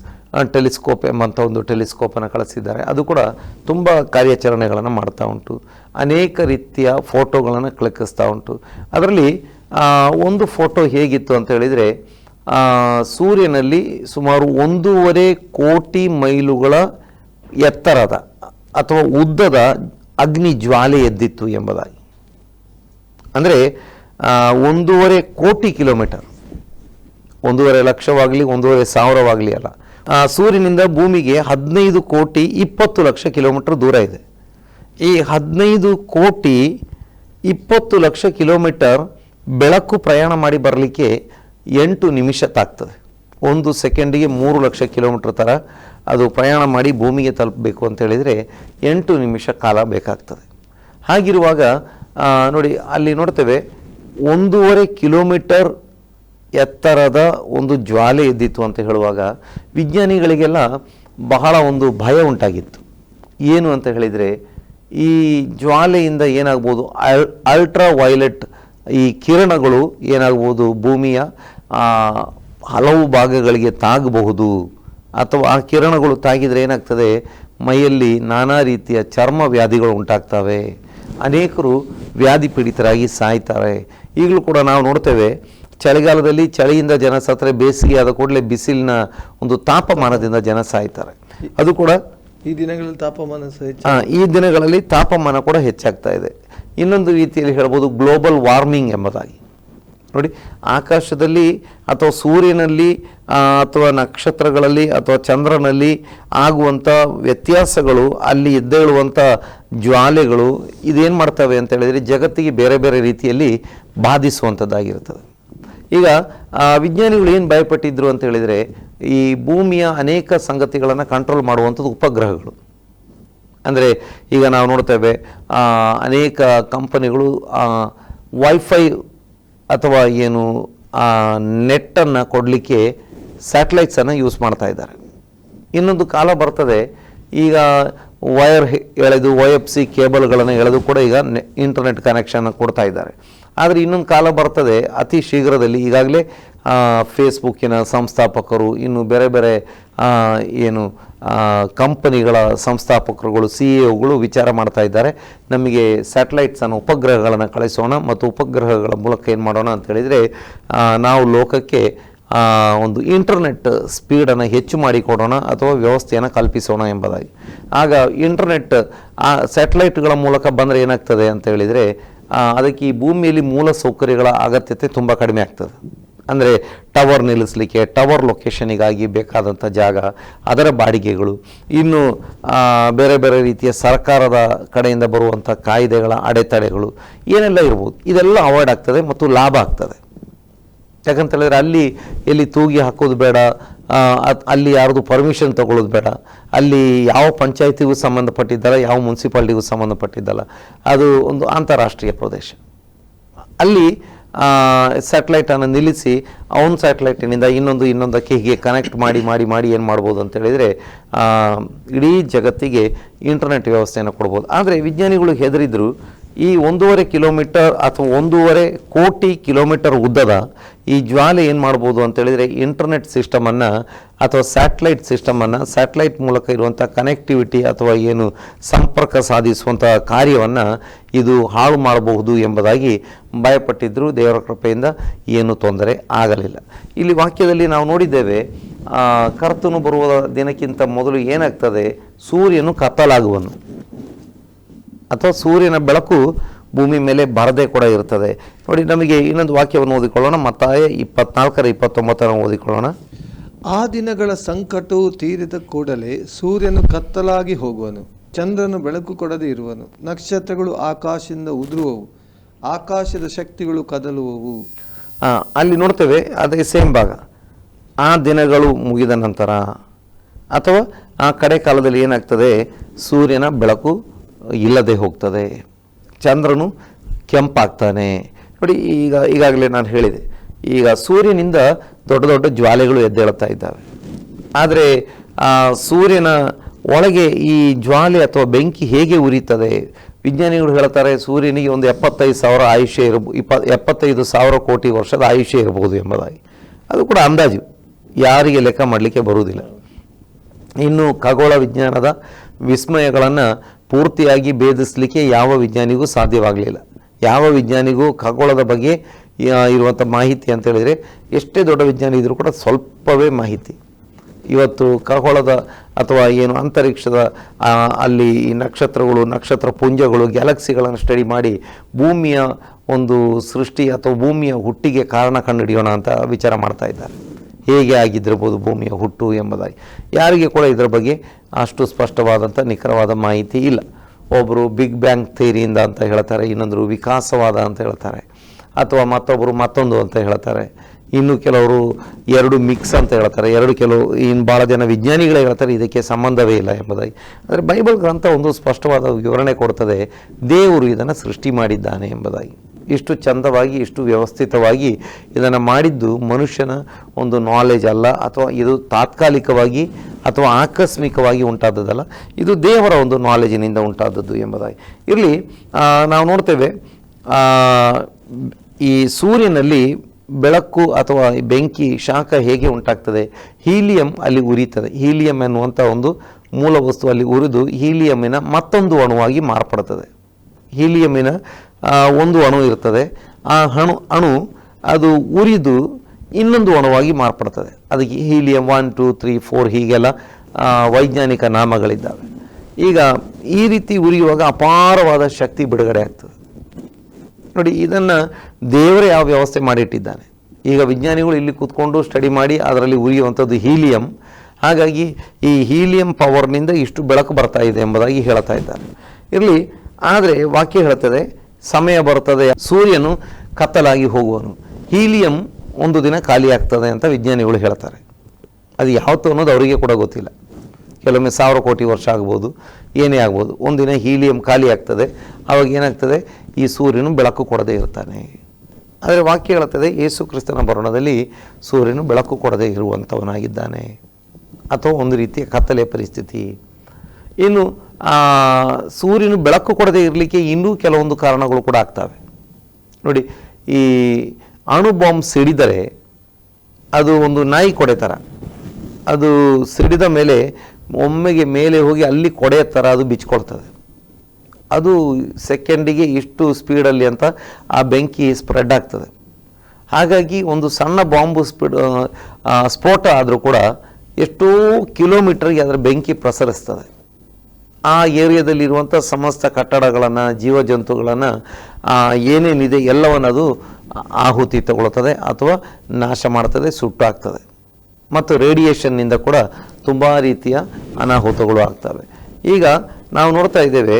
ಟೆಲಿಸ್ಕೋಪ್ ಎಂಬಂಥ ಒಂದು ಟೆಲಿಸ್ಕೋಪನ್ನು ಕಳಿಸಿದ್ದಾರೆ. ಅದು ಕೂಡ ತುಂಬ ಕಾರ್ಯಾಚರಣೆಗಳನ್ನು ಮಾಡ್ತಾ ಉಂಟು. ಅನೇಕ ರೀತಿಯ ಫೋಟೋಗಳನ್ನು ಕ್ಲಿಕ್ಕಿಸ್ತಾ ಉಂಟು. ಅದರಲ್ಲಿ ಒಂದು ಫೋಟೋ ಹೇಗಿತ್ತು ಅಂತ ಹೇಳಿದರೆ ಸೂರ್ಯನಲ್ಲಿ ಸುಮಾರು ಒಂದೂವರೆ ಕೋಟಿ ಮೈಲುಗಳ ಎತ್ತರದ ಅಥವಾ ಉದ್ದದ ಅಗ್ನಿ ಜ್ವಾಲೆ ಎದ್ದಿತ್ತು ಎಂಬುದಾಗಿ. ಅಂದರೆ ಒಂದೂವರೆ ಕೋಟಿ ಕಿಲೋಮೀಟರ್. ಒಂದೂವರೆ ಲಕ್ಷವಾಗಲಿ, ಒಂದೂವರೆ ಸಾವಿರವಾಗಲಿ ಅಲ್ಲ. ಸೂರ್ಯನಿಂದ ಭೂಮಿಗೆ ಹದಿನೈದು ಕೋಟಿ ಇಪ್ಪತ್ತು ಲಕ್ಷ ಕಿಲೋಮೀಟರ್ ದೂರ ಇದೆ. ಈ ಹದಿನೈದು ಕೋಟಿ ಇಪ್ಪತ್ತು ಲಕ್ಷ ಕಿಲೋಮೀಟರ್ ಬೆಳಕು ಪ್ರಯಾಣ ಮಾಡಿ ಬರಲಿಕ್ಕೆ ಎಂಟು ನಿಮಿಷ ತಾಗ್ತದೆ. ಒಂದು ಸೆಕೆಂಡಿಗೆ ಮೂರು ಲಕ್ಷ ಕಿಲೋಮೀಟ್ರ್ ಥರ ಅದು ಪ್ರಯಾಣ ಮಾಡಿ ಭೂಮಿಗೆ ತಲುಪಬೇಕು ಅಂತ ಹೇಳಿದರೆ ಎಂಟು ನಿಮಿಷ ಕಾಲ ಬೇಕಾಗ್ತದೆ. ಹಾಗಿರುವಾಗ ನೋಡಿ, ಅಲ್ಲಿ ನೋಡ್ತೇವೆ, ಒಂದೂವರೆ ಕಿಲೋಮೀಟರ್ ಎತ್ತರದ ಒಂದು ಜ್ವಾಲೆ ಇದ್ದಿತ್ತು ಅಂತ ಹೇಳುವಾಗ ವಿಜ್ಞಾನಿಗಳಿಗೆಲ್ಲ ಬಹಳ ಒಂದು ಭಯ ಉಂಟಾಗಿತ್ತು. ಏನು ಅಂತ ಹೇಳಿದರೆ, ಈ ಜ್ವಾಲೆಯಿಂದ ಏನಾಗ್ಬೋದು, ಅಲ್ ಅಲ್ಟ್ರಾ ವೈಲೆಟ್ ಈ ಕಿರಣಗಳು ಏನಾಗ್ಬೋದು ಭೂಮಿಯ ಹಲವು ಭಾಗಗಳಿಗೆ ತಾಗಬಹುದು ಅಥವಾ ಆ ಕಿರಣಗಳು ತಾಗಿದರೆ ಏನಾಗ್ತದೆ? ಮೈಯಲ್ಲಿ ನಾನಾ ರೀತಿಯ ಚರ್ಮ ವ್ಯಾಧಿಗಳು ಉಂಟಾಗ್ತವೆ. ಅನೇಕರು ವ್ಯಾಧಿ ಪೀಡಿತರಾಗಿ ಸಾಯ್ತಾರೆ. ಈಗಲೂ ಕೂಡ ನಾವು ನೋಡ್ತೇವೆ ಚಳಿಗಾಲದಲ್ಲಿ ಚಳಿಯಿಂದ ಜನ ಸತ್ತರೆ ಬೇಸಿಗೆ ಆದ ಕೂಡಲೇ ಬಿಸಿಲಿನ ಒಂದು ತಾಪಮಾನದಿಂದ ಜನ ಸಾಯ್ತಾರೆ. ಅದು ಕೂಡ ಈ ದಿನಗಳಲ್ಲಿ ತಾಪಮಾನ ಸಹ ಈ ದಿನಗಳಲ್ಲಿ ತಾಪಮಾನ ಕೂಡ ಹೆಚ್ಚಾಗ್ತಾ ಇದೆ. ಇನ್ನೊಂದು ರೀತಿಯಲ್ಲಿ ಹೇಳ್ಬೋದು ಗ್ಲೋಬಲ್ ವಾರ್ಮಿಂಗ್ ಎಂಬುದಾಗಿ. ನೋಡಿ, ಆಕಾಶದಲ್ಲಿ ಅಥವಾ ಸೂರ್ಯನಲ್ಲಿ ಅಥವಾ ನಕ್ಷತ್ರಗಳಲ್ಲಿ ಅಥವಾ ಚಂದ್ರನಲ್ಲಿ ಆಗುವಂಥ ವ್ಯತ್ಯಾಸಗಳು, ಅಲ್ಲಿ ಎದ್ದೇಳುವಂಥ ಜ್ವಾಲೆಗಳು ಇದೇನು ಮಾಡ್ತವೆ ಅಂತ ಹೇಳಿದರೆ ಜಗತ್ತಿಗೆ ಬೇರೆ ಬೇರೆ ರೀತಿಯಲ್ಲಿ ಬಾಧಿಸುವಂಥದ್ದಾಗಿರ್ತದೆ ಈಗ ವಿಜ್ಞಾನಿಗಳು ಏನು ಭಯಪಟ್ಟಿದ್ರು ಅಂತ ಹೇಳಿದರೆ ಈ ಭೂಮಿಯ ಅನೇಕ ಸಂಗತಿಗಳನ್ನು ಕಂಟ್ರೋಲ್ ಮಾಡುವಂಥದ್ದು ಉಪಗ್ರಹಗಳು. ಅಂದರೆ, ಈಗ ನಾವು ನೋಡ್ತೇವೆ ಅನೇಕ ಕಂಪನಿಗಳು ವೈಫೈ ಅಥವಾ ಏನು, ಆ ನೆಟ್ಟನ್ನು ಕೊಡಲಿಕ್ಕೆ ಸ್ಯಾಟಲೈಟ್ಸನ್ನು ಯೂಸ್ ಮಾಡ್ತಾ ಇದ್ದಾರೆ. ಇನ್ನೊಂದು ಕಾಲ ಬರ್ತದೆ, ಈಗ ವೈರ್ ಎಳೆದು ವೈ ಎಫ್ ಸಿ ಕೇಬಲ್ಗಳನ್ನು ಎಳೆದು ಕೂಡ ಈಗ ನೆ- ಇಂಟರ್ನೆಟ್ ಕನೆಕ್ಷನ್ ಕೊಡ್ತಾ ಇದ್ದಾರೆ. ಆದರೆ ಇನ್ನೊಂದು ಕಾಲ ಬರ್ತದೆ, ಅತಿ ಶೀಘ್ರದಲ್ಲಿ ಈಗಾಗಲೇ ಫೇಸ್ಬುಕ್ಕಿನ ಸಂಸ್ಥಾಪಕರು, ಇನ್ನು ಬೇರೆ ಬೇರೆ ಏನು ಕಂಪನಿಗಳ ಸಂಸ್ಥಾಪಕರುಗಳು ಸಿ ಒಗಳು ವಿಚಾರ ಮಾಡ್ತಾ ಇದ್ದಾರೆ. ನಮಗೆ ಸ್ಯಾಟಲೈಟ್ಸನ್ನು ಉಪಗ್ರಹಗಳನ್ನು ಕಳಿಸೋಣ ಮತ್ತು ಉಪಗ್ರಹಗಳ ಮೂಲಕ ಏನು ಮಾಡೋಣ ಅಂತ ಹೇಳಿದರೆ ನಾವು ಲೋಕಕ್ಕೆ ಒಂದು ಇಂಟರ್ನೆಟ್ ಸ್ಪೀಡನ್ನು ಹೆಚ್ಚು ಮಾಡಿಕೊಡೋಣ ಅಥವಾ ವ್ಯವಸ್ಥೆಯನ್ನು ಕಲ್ಪಿಸೋಣ ಎಂಬುದಾಗಿ. ಆಗ ಇಂಟರ್ನೆಟ್ ಆ ಸ್ಯಾಟಲೈಟ್ಗಳ ಮೂಲಕ ಬಂದರೆ ಏನಾಗ್ತದೆ ಅಂತ ಹೇಳಿದರೆ ಅದಕ್ಕೆ ಈ ಭೂಮಿಯಲ್ಲಿ ಮೂಲ ಸೌಕರ್ಯಗಳ ಅಗತ್ಯತೆ ತುಂಬ ಕಡಿಮೆ ಆಗ್ತದೆ. ಅಂದರೆ ಟವರ್ ನಿಲ್ಲಿಸಲಿಕ್ಕೆ, ಟವರ್ ಲೊಕೇಶನಿಗಾಗಿ ಬೇಕಾದಂಥ ಜಾಗ, ಅದರ ಬಾಡಿಗೆಗಳು. ಇನ್ನು ಬೇರೆ ಬೇರೆ ರೀತಿಯ ಸರ್ಕಾರದ ಕಡೆಯಿಂದ ಬರುವಂಥ ಕಾಯ್ದೆಗಳ ಅಡೆತಡೆಗಳು ಏನೆಲ್ಲ ಇರ್ಬೋದು. ಇದೆಲ್ಲ ಅವಾಯ್ಡ್ ಆಗ್ತದೆ ಮತ್ತು ಲಾಭ ಆಗ್ತದೆ. ಯಾಕಂತೇಳಿದ್ರೆ ಅಲ್ಲಿ ಎಲ್ಲಿ ತೂಗಿ ಹಾಕೋದು ಬೇಡ ಅಲ್ಲಿ ಯಾರ್ದು ಪರ್ಮಿಷನ್ ತಗೊಳ್ಳೋದು ಬೇಡ, ಅಲ್ಲಿ ಯಾವ ಪಂಚಾಯತಿಗೂ ಸಂಬಂಧಪಟ್ಟಿದ್ದಲ್ಲ, ಯಾವ ಮುನ್ಸಿಪಾಲ್ಟಿಗೂ ಸಂಬಂಧಪಟ್ಟಿದ್ದಲ್ಲ, ಅದು ಒಂದು ಅಂತಾರಾಷ್ಟ್ರೀಯ ಪ್ರದೇಶ. ಅಲ್ಲಿ ಸ್ಯಾಟಲೈಟನ್ನು ನಿಲ್ಲಿಸಿ ಅವನ ಸ್ಯಾಟಲೈಟಿನಿಂದ ಇನ್ನೊಂದು ಇನ್ನೊಂದಕ್ಕೆ ಹೀಗೆ ಕನೆಕ್ಟ್ ಮಾಡಿ ಮಾಡಿ ಮಾಡಿ ಏನು ಮಾಡ್ಬೋದು ಅಂತ ಹೇಳಿದರೆ ಇಡೀ ಜಗತ್ತಿಗೆ ಇಂಟರ್ನೆಟ್ ವ್ಯವಸ್ಥೆಯನ್ನು ಕೊಡ್ಬೋದು. ಆದರೆ ವಿಜ್ಞಾನಿಗಳು ಹೆದರಿದ್ರು, ಈ ಒಂದೂವರೆ ಕಿಲೋಮೀಟರ್ ಅಥವಾ ಒಂದೂವರೆ ಕೋಟಿ ಕಿಲೋಮೀಟರ್ ಉದ್ದದ ಈ ಜ್ವಾಲೆ ಏನು ಮಾಡ್ಬೋದು ಅಂತೇಳಿದರೆ ಇಂಟರ್ನೆಟ್ ಸಿಸ್ಟಮನ್ನು ಅಥವಾ ಸ್ಯಾಟಲೈಟ್ ಸಿಸ್ಟಮನ್ನು ಸ್ಯಾಟಲೈಟ್ ಮೂಲಕ ಇರುವಂಥ ಕನೆಕ್ಟಿವಿಟಿ ಅಥವಾ ಏನು ಸಂಪರ್ಕ ಸಾಧಿಸುವಂಥ ಕಾರ್ಯವನ್ನು ಇದು ಹಾಳು ಮಾಡಬಹುದು ಎಂಬುದಾಗಿ ಭಯಪಟ್ಟಿದ್ದರು ದೇವರ ಕೃಪೆಯಿಂದ ಏನು ತೊಂದರೆ ಆಗಲಿಲ್ಲ. ಇಲ್ಲಿ ವಾಕ್ಯದಲ್ಲಿ ನಾವು ನೋಡಿದ್ದೇವೆ ಕರ್ತನು ಬರುವ ದಿನಕ್ಕಿಂತ ಮೊದಲು ಏನಾಗ್ತದೆ? ಸೂರ್ಯನು ಕತ್ತಲಾಗುವನು. ಅಥವಾ ಸೂರ್ಯನ ಬೆಳಕು ಭೂಮಿ ಮೇಲೆ ಬರದೇ ಕೂಡ ಇರ್ತದೆ. ನೋಡಿ, ನಮಗೆ ಇನ್ನೊಂದು ವಾಕ್ಯವನ್ನು ಓದಿಕೊಳ್ಳೋಣ. ಮತ್ತಾಯ ಇಪ್ಪತ್ನಾಲ್ಕರ ಇಪ್ಪತ್ತೊಂಬತ್ತರ ಓದಿಕೊಳ್ಳೋಣ. ಆ ದಿನಗಳ ಸಂಕಟವು ತೀರಿದ ಕೂಡಲೇ ಸೂರ್ಯನು ಕತ್ತಲಾಗಿ ಹೋಗುವನು. ಚಂದ್ರನು ಬೆಳಕು ಕೊಡದೇ ಇರುವನು. ನಕ್ಷತ್ರಗಳು ಆಕಾಶದಿಂದ ಉದುರುವವು. ಆಕಾಶದ ಶಕ್ತಿಗಳು ಕದಲುವವು. ಅಲ್ಲಿ ನೋಡ್ತೇವೆ, ಅದೇ ಸೇಮ್ ಭಾಗ. ಆ ದಿನಗಳು ಮುಗಿದ ನಂತರ, ಅಥವಾ ಆ ಕಡೆ ಕಾಲದಲ್ಲಿ ಏನಾಗ್ತದೆ, ಸೂರ್ಯನ ಬೆಳಕು ಇಲ್ಲದೆ ಹೋಗ್ತದೆ. ಚಂದ್ರನು ಕೆಂಪಾಗ್ತಾನೆ. ನೋಡಿ, ಈಗ, ಈಗಾಗಲೇ ನಾನು ಹೇಳಿದೆ, ಈಗ ಸೂರ್ಯನಿಂದ ದೊಡ್ಡ ದೊಡ್ಡ ಜ್ವಾಲೆಗಳು ಎದ್ದೇಳ್ತಾ ಇದ್ದಾವೆ. ಆದರೆ, ಆ, ಸೂರ್ಯನ ಒಳಗೆ ಈ ಜ್ವಾಲೆ ಅಥವಾ ಬೆಂಕಿ ಹೇಗೆ ಉರಿತದೆ ವಿಜ್ಞಾನಿಗಳು ಹೇಳ್ತಾರೆ, ಸೂರ್ಯನಿಗೆ ಒಂದು ಎಪ್ಪತ್ತೈದು ಸಾವಿರ ಆಯುಷ್ಯ ಇರಬ ಇಪ್ಪ ಎಪ್ಪತ್ತೈದು ಸಾವಿರ ಕೋಟಿ ವರ್ಷದ ಆಯುಷ್ಯ ಇರಬಹುದು ಎಂಬುದಾಗಿ. ಅದು ಕೂಡ ಅಂದಾಜು. ಯಾರಿಗೆ ಲೆಕ್ಕ ಮಾಡಲಿಕ್ಕೆ ಬರುವುದಿಲ್ಲ. ಇನ್ನು ಖಗೋಳ ವಿಜ್ಞಾನದ ವಿಸ್ಮಯಗಳನ್ನು ಪೂರ್ತಿಯಾಗಿ ಭೇದಿಸಲಿಕ್ಕೆ ಯಾವ ವಿಜ್ಞಾನಿಗೂ ಸಾಧ್ಯವಾಗಲಿಲ್ಲ. ಯಾವ ವಿಜ್ಞಾನಿಗೂ ಖಗೋಳದ ಬಗ್ಗೆ ಇರುವಂಥ ಮಾಹಿತಿ ಅಂತ ಹೇಳಿದರೆ, ಎಷ್ಟೇ ದೊಡ್ಡ ವಿಜ್ಞಾನಿ ಇದ್ದರೂ ಕೂಡ ಸ್ವಲ್ಪವೇ ಮಾಹಿತಿ. ಇವತ್ತು ಖಗೋಳದ ಅಥವಾ ಏನು ಅಂತರಿಕ್ಷದ ಅಲ್ಲಿ ಈ ನಕ್ಷತ್ರಗಳು, ನಕ್ಷತ್ರ ಪುಂಜಗಳು, ಗ್ಯಾಲಕ್ಸಿಗಳನ್ನು ಸ್ಟಡಿ ಮಾಡಿ ಭೂಮಿಯ ಒಂದು ಸೃಷ್ಟಿ ಅಥವಾ ಭೂಮಿಯ ಹುಟ್ಟಿಗೆ ಕಾರಣ ಕಂಡುಹಿಡಿಯೋಣ ಅಂತ ವಿಚಾರ ಮಾಡ್ತಾ ಇದ್ದಾರೆ. ಹೇಗೆ ಆಗಿದ್ದಿರ್ಬೋದು ಭೂಮಿಯ ಹುಟ್ಟು ಎಂಬುದಾಗಿ. ಯಾರಿಗೆ ಕೂಡ ಇದರ ಬಗ್ಗೆ ಅಷ್ಟು ಸ್ಪಷ್ಟವಾದಂಥ ನಿಖರವಾದ ಮಾಹಿತಿ ಇಲ್ಲ. ಒಬ್ಬರು ಬಿಗ್ ಬ್ಯಾಂಗ್ ಥಿಯರಿಯಿಂದ ಅಂತ ಹೇಳ್ತಾರೆ, ಇನ್ನೊಂದರು ವಿಕಾಸವಾದ ಅಂತ ಹೇಳ್ತಾರೆ. ಅಥವಾ ಮತ್ತೊಬ್ಬರು ಮತ್ತೊಂದು ಅಂತ ಹೇಳ್ತಾರೆ. ಇನ್ನು ಕೆಲವರು ಎರಡು ಮಿಕ್ಸ್ ಅಂತ ಹೇಳ್ತಾರೆ. ಎರಡು ಕೆಲವು ಇನ್ನು ಭಾಳ ಜನ ವಿಜ್ಞಾನಿಗಳೇ ಹೇಳ್ತಾರೆ, ಇದಕ್ಕೆ ಸಂಬಂಧವೇ ಇಲ್ಲ ಎಂಬುದಾಗಿ. ಆದರೆ ಬೈಬಲ್ ಗ್ರಂಥ ಒಂದು ಸ್ಪಷ್ಟವಾದ ವಿವರಣೆ ಕೊಡ್ತದೆ, ದೇವರು ಇದನ್ನು ಸೃಷ್ಟಿ ಮಾಡಿದ್ದಾನೆ ಎಂಬುದಾಗಿ. ಇಷ್ಟು ಚಂದವಾಗಿ, ಇಷ್ಟು ವ್ಯವಸ್ಥಿತವಾಗಿ ಇದನ್ನು ಮಾಡಿದ್ದು ಮನುಷ್ಯನ ಒಂದು ನಾಲೆಜ್ ಅಲ್ಲ, ಅಥವಾ ಇದು ತಾತ್ಕಾಲಿಕವಾಗಿ ಅಥವಾ ಆಕಸ್ಮಿಕವಾಗಿ ಉಂಟಾದದ್ದಲ್ಲ, ಇದು ದೇವರ ಒಂದು ನಾಲೆಜಿನಿಂದ ಉಂಟಾದದ್ದು ಎಂಬುದಾಗಿ. ಇರಲಿ ನಾವು ನೋಡ್ತೇವೆ ಈ ಸೂರ್ಯನಲ್ಲಿ ಬೆಳಕು ಅಥವಾ ಬೆಂಕಿ, ಶಾಖ ಹೇಗೆ ಉಂಟಾಗ್ತದೆ? ಹೀಲಿಯಂ ಅಲ್ಲಿ ಉರಿತದೆ. ಹೀಲಿಯಂ ಎನ್ನುವಂಥ ಒಂದು ಮೂಲ ವಸ್ತು ಅಲ್ಲಿ ಉರಿದು ಹೀಲಿಯಮಿನ ಮತ್ತೊಂದು ಅಣುವಾಗಿ ಮಾರ್ಪಡ್ತದೆ ಹೀಲಿಯಮಿನ ಒಂದು ಅಣು ಇರ್ತದೆ. ಆ ಅಣು ಅಣು ಅದು ಉರಿದು ಇನ್ನೊಂದು ಅಣುವಾಗಿ ಮಾರ್ಪಡ್ತದೆ ಅದಕ್ಕೆ helium one, two, three, four ಹೀಗೆಲ್ಲ ವೈಜ್ಞಾನಿಕ ನಾಮಗಳಿದ್ದಾವೆ. ಈಗ ಈ ರೀತಿ ಉರಿಯುವಾಗ ಅಪಾರವಾದ ಶಕ್ತಿ ಬಿಡುಗಡೆ ಆಗ್ತದೆ. ನೋಡಿ, ಇದನ್ನು ದೇವರೇ ಯಾವ ವ್ಯವಸ್ಥೆ ಮಾಡಿಟ್ಟಿದ್ದಾನೆ? ಈಗ ವಿಜ್ಞಾನಿಗಳು ಇಲ್ಲಿ ಕೂತ್ಕೊಂಡು ಸ್ಟಡಿ ಮಾಡಿ, ಅದರಲ್ಲಿ ಉರಿಯುವಂಥದ್ದು ಹೀಲಿಯಂ. ಹಾಗಾಗಿ ಈ ಹೀಲಿಯಂ ಪವರ್ನಿಂದ ಇಷ್ಟು ಬೆಳಕು ಬರ್ತಾ ಇದೆ ಎಂಬುದಾಗಿ ಹೇಳ್ತಾ ಇದ್ದಾರೆ ಇರಲಿ, ಆದರೆ ವಾಕ್ಯ ಹೇಳ್ತದೆ, ಸಮಯ ಬರ್ತದೆ ಸೂರ್ಯನು ಕತ್ತಲಾಗಿ ಹೋಗುವನು. ಹೀಲಿಯಂ ಒಂದು ದಿನ ಖಾಲಿ ಆಗ್ತದೆ ಅಂತ ವಿಜ್ಞಾನಿಗಳು ಹೇಳ್ತಾರೆ. ಅದು ಯಾವತ್ತು ಅನ್ನೋದು ಅವರಿಗೆ ಕೂಡ ಗೊತ್ತಿಲ್ಲ. ಕೆಲವೊಮ್ಮೆ ಸಾವಿರ ಕೋಟಿ ವರ್ಷ ಆಗ್ಬೋದು, ಏನೇ ಆಗ್ಬೋದು. ಒಂದಿನ ಹೀಲಿಯಂ ಖಾಲಿ ಆಗ್ತದೆ ಆವಾಗ ಏನಾಗ್ತದೆ? ಈ ಸೂರ್ಯನು ಬೆಳಕು ಕೊಡದೇ ಇರ್ತಾನೆ. ಆದರೆ ವಾಕ್ಯ ಹೇಳುತ್ತದೆ, ಯೇಸು ಕ್ರಿಸ್ತನ ಭರಣದಲ್ಲಿ ಸೂರ್ಯನು ಬೆಳಕು ಕೊಡದೇ ಇರುವಂಥವನಾಗಿದ್ದಾನೆ. ಅಥವಾ ಒಂದು ರೀತಿಯ ಕತ್ತಲೆ ಪರಿಸ್ಥಿತಿ. ಇನ್ನು ಸೂರ್ಯನು ಬೆಳಕು ಕೊಡದೇ ಇರಲಿಕ್ಕೆ ಇನ್ನೂ ಕೆಲವೊಂದು ಕಾರಣಗಳು ಕೂಡ ಆಗ್ತವೆ. ನೋಡಿ, ಈ ಅಣು ಬಾಂಬ್ ಸಿಡಿದರೆ ಅದು ಒಂದು ನಾಯಿ ಕೊಡೆ ಥರ. ಅದು ಸಿಡಿದ ಮೇಲೆ ಒಮ್ಮೆಗೆ ಮೇಲೆ ಹೋಗಿ ಅಲ್ಲಿ ಕೊಡೆಯ ಥರ ಅದು ಬಿಚ್ಕೊಳ್ತದೆ. ಅದು ಸೆಕೆಂಡಿಗೆ ಇಷ್ಟು ಸ್ಪೀಡಲ್ಲಿ ಅಂತ ಆ ಬೆಂಕಿ ಸ್ಪ್ರೆಡ್ ಆಗ್ತದೆ. ಹಾಗಾಗಿ ಒಂದು ಸಣ್ಣ ಬಾಂಬು ಸ್ಪೀಡ್ ಸ್ಫೋಟ ಆದರೂ ಕೂಡ ಎಷ್ಟೋ ಕಿಲೋಮೀಟರ್ಗೆ ಅದರ ಬೆಂಕಿ ಪ್ರಸರಿಸ್ತದೆ. ಆ ಏರಿಯಾದಲ್ಲಿರುವಂಥ ಸಮಸ್ತ ಕಟ್ಟಡಗಳನ್ನು ಜೀವ ಜಂತುಗಳನ್ನು ಏನೇನಿದೆ ಎಲ್ಲವನ್ನು ಅದು ಆಹುತಿ ತಗೊಳ್ತದೆ ಅಥವಾ ನಾಶ ಮಾಡ್ತದೆ, ಸುಟ್ಟಾಗ್ತದೆ. ಮತ್ತು ರೇಡಿಯೇಷನ್ನಿಂದ ಕೂಡ ತುಂಬ ರೀತಿಯ ಅನಾಹುತಗಳು ಆಗ್ತವೆ. ಈಗ ನಾವು ನೋಡ್ತಾ ಇದ್ದೇವೆ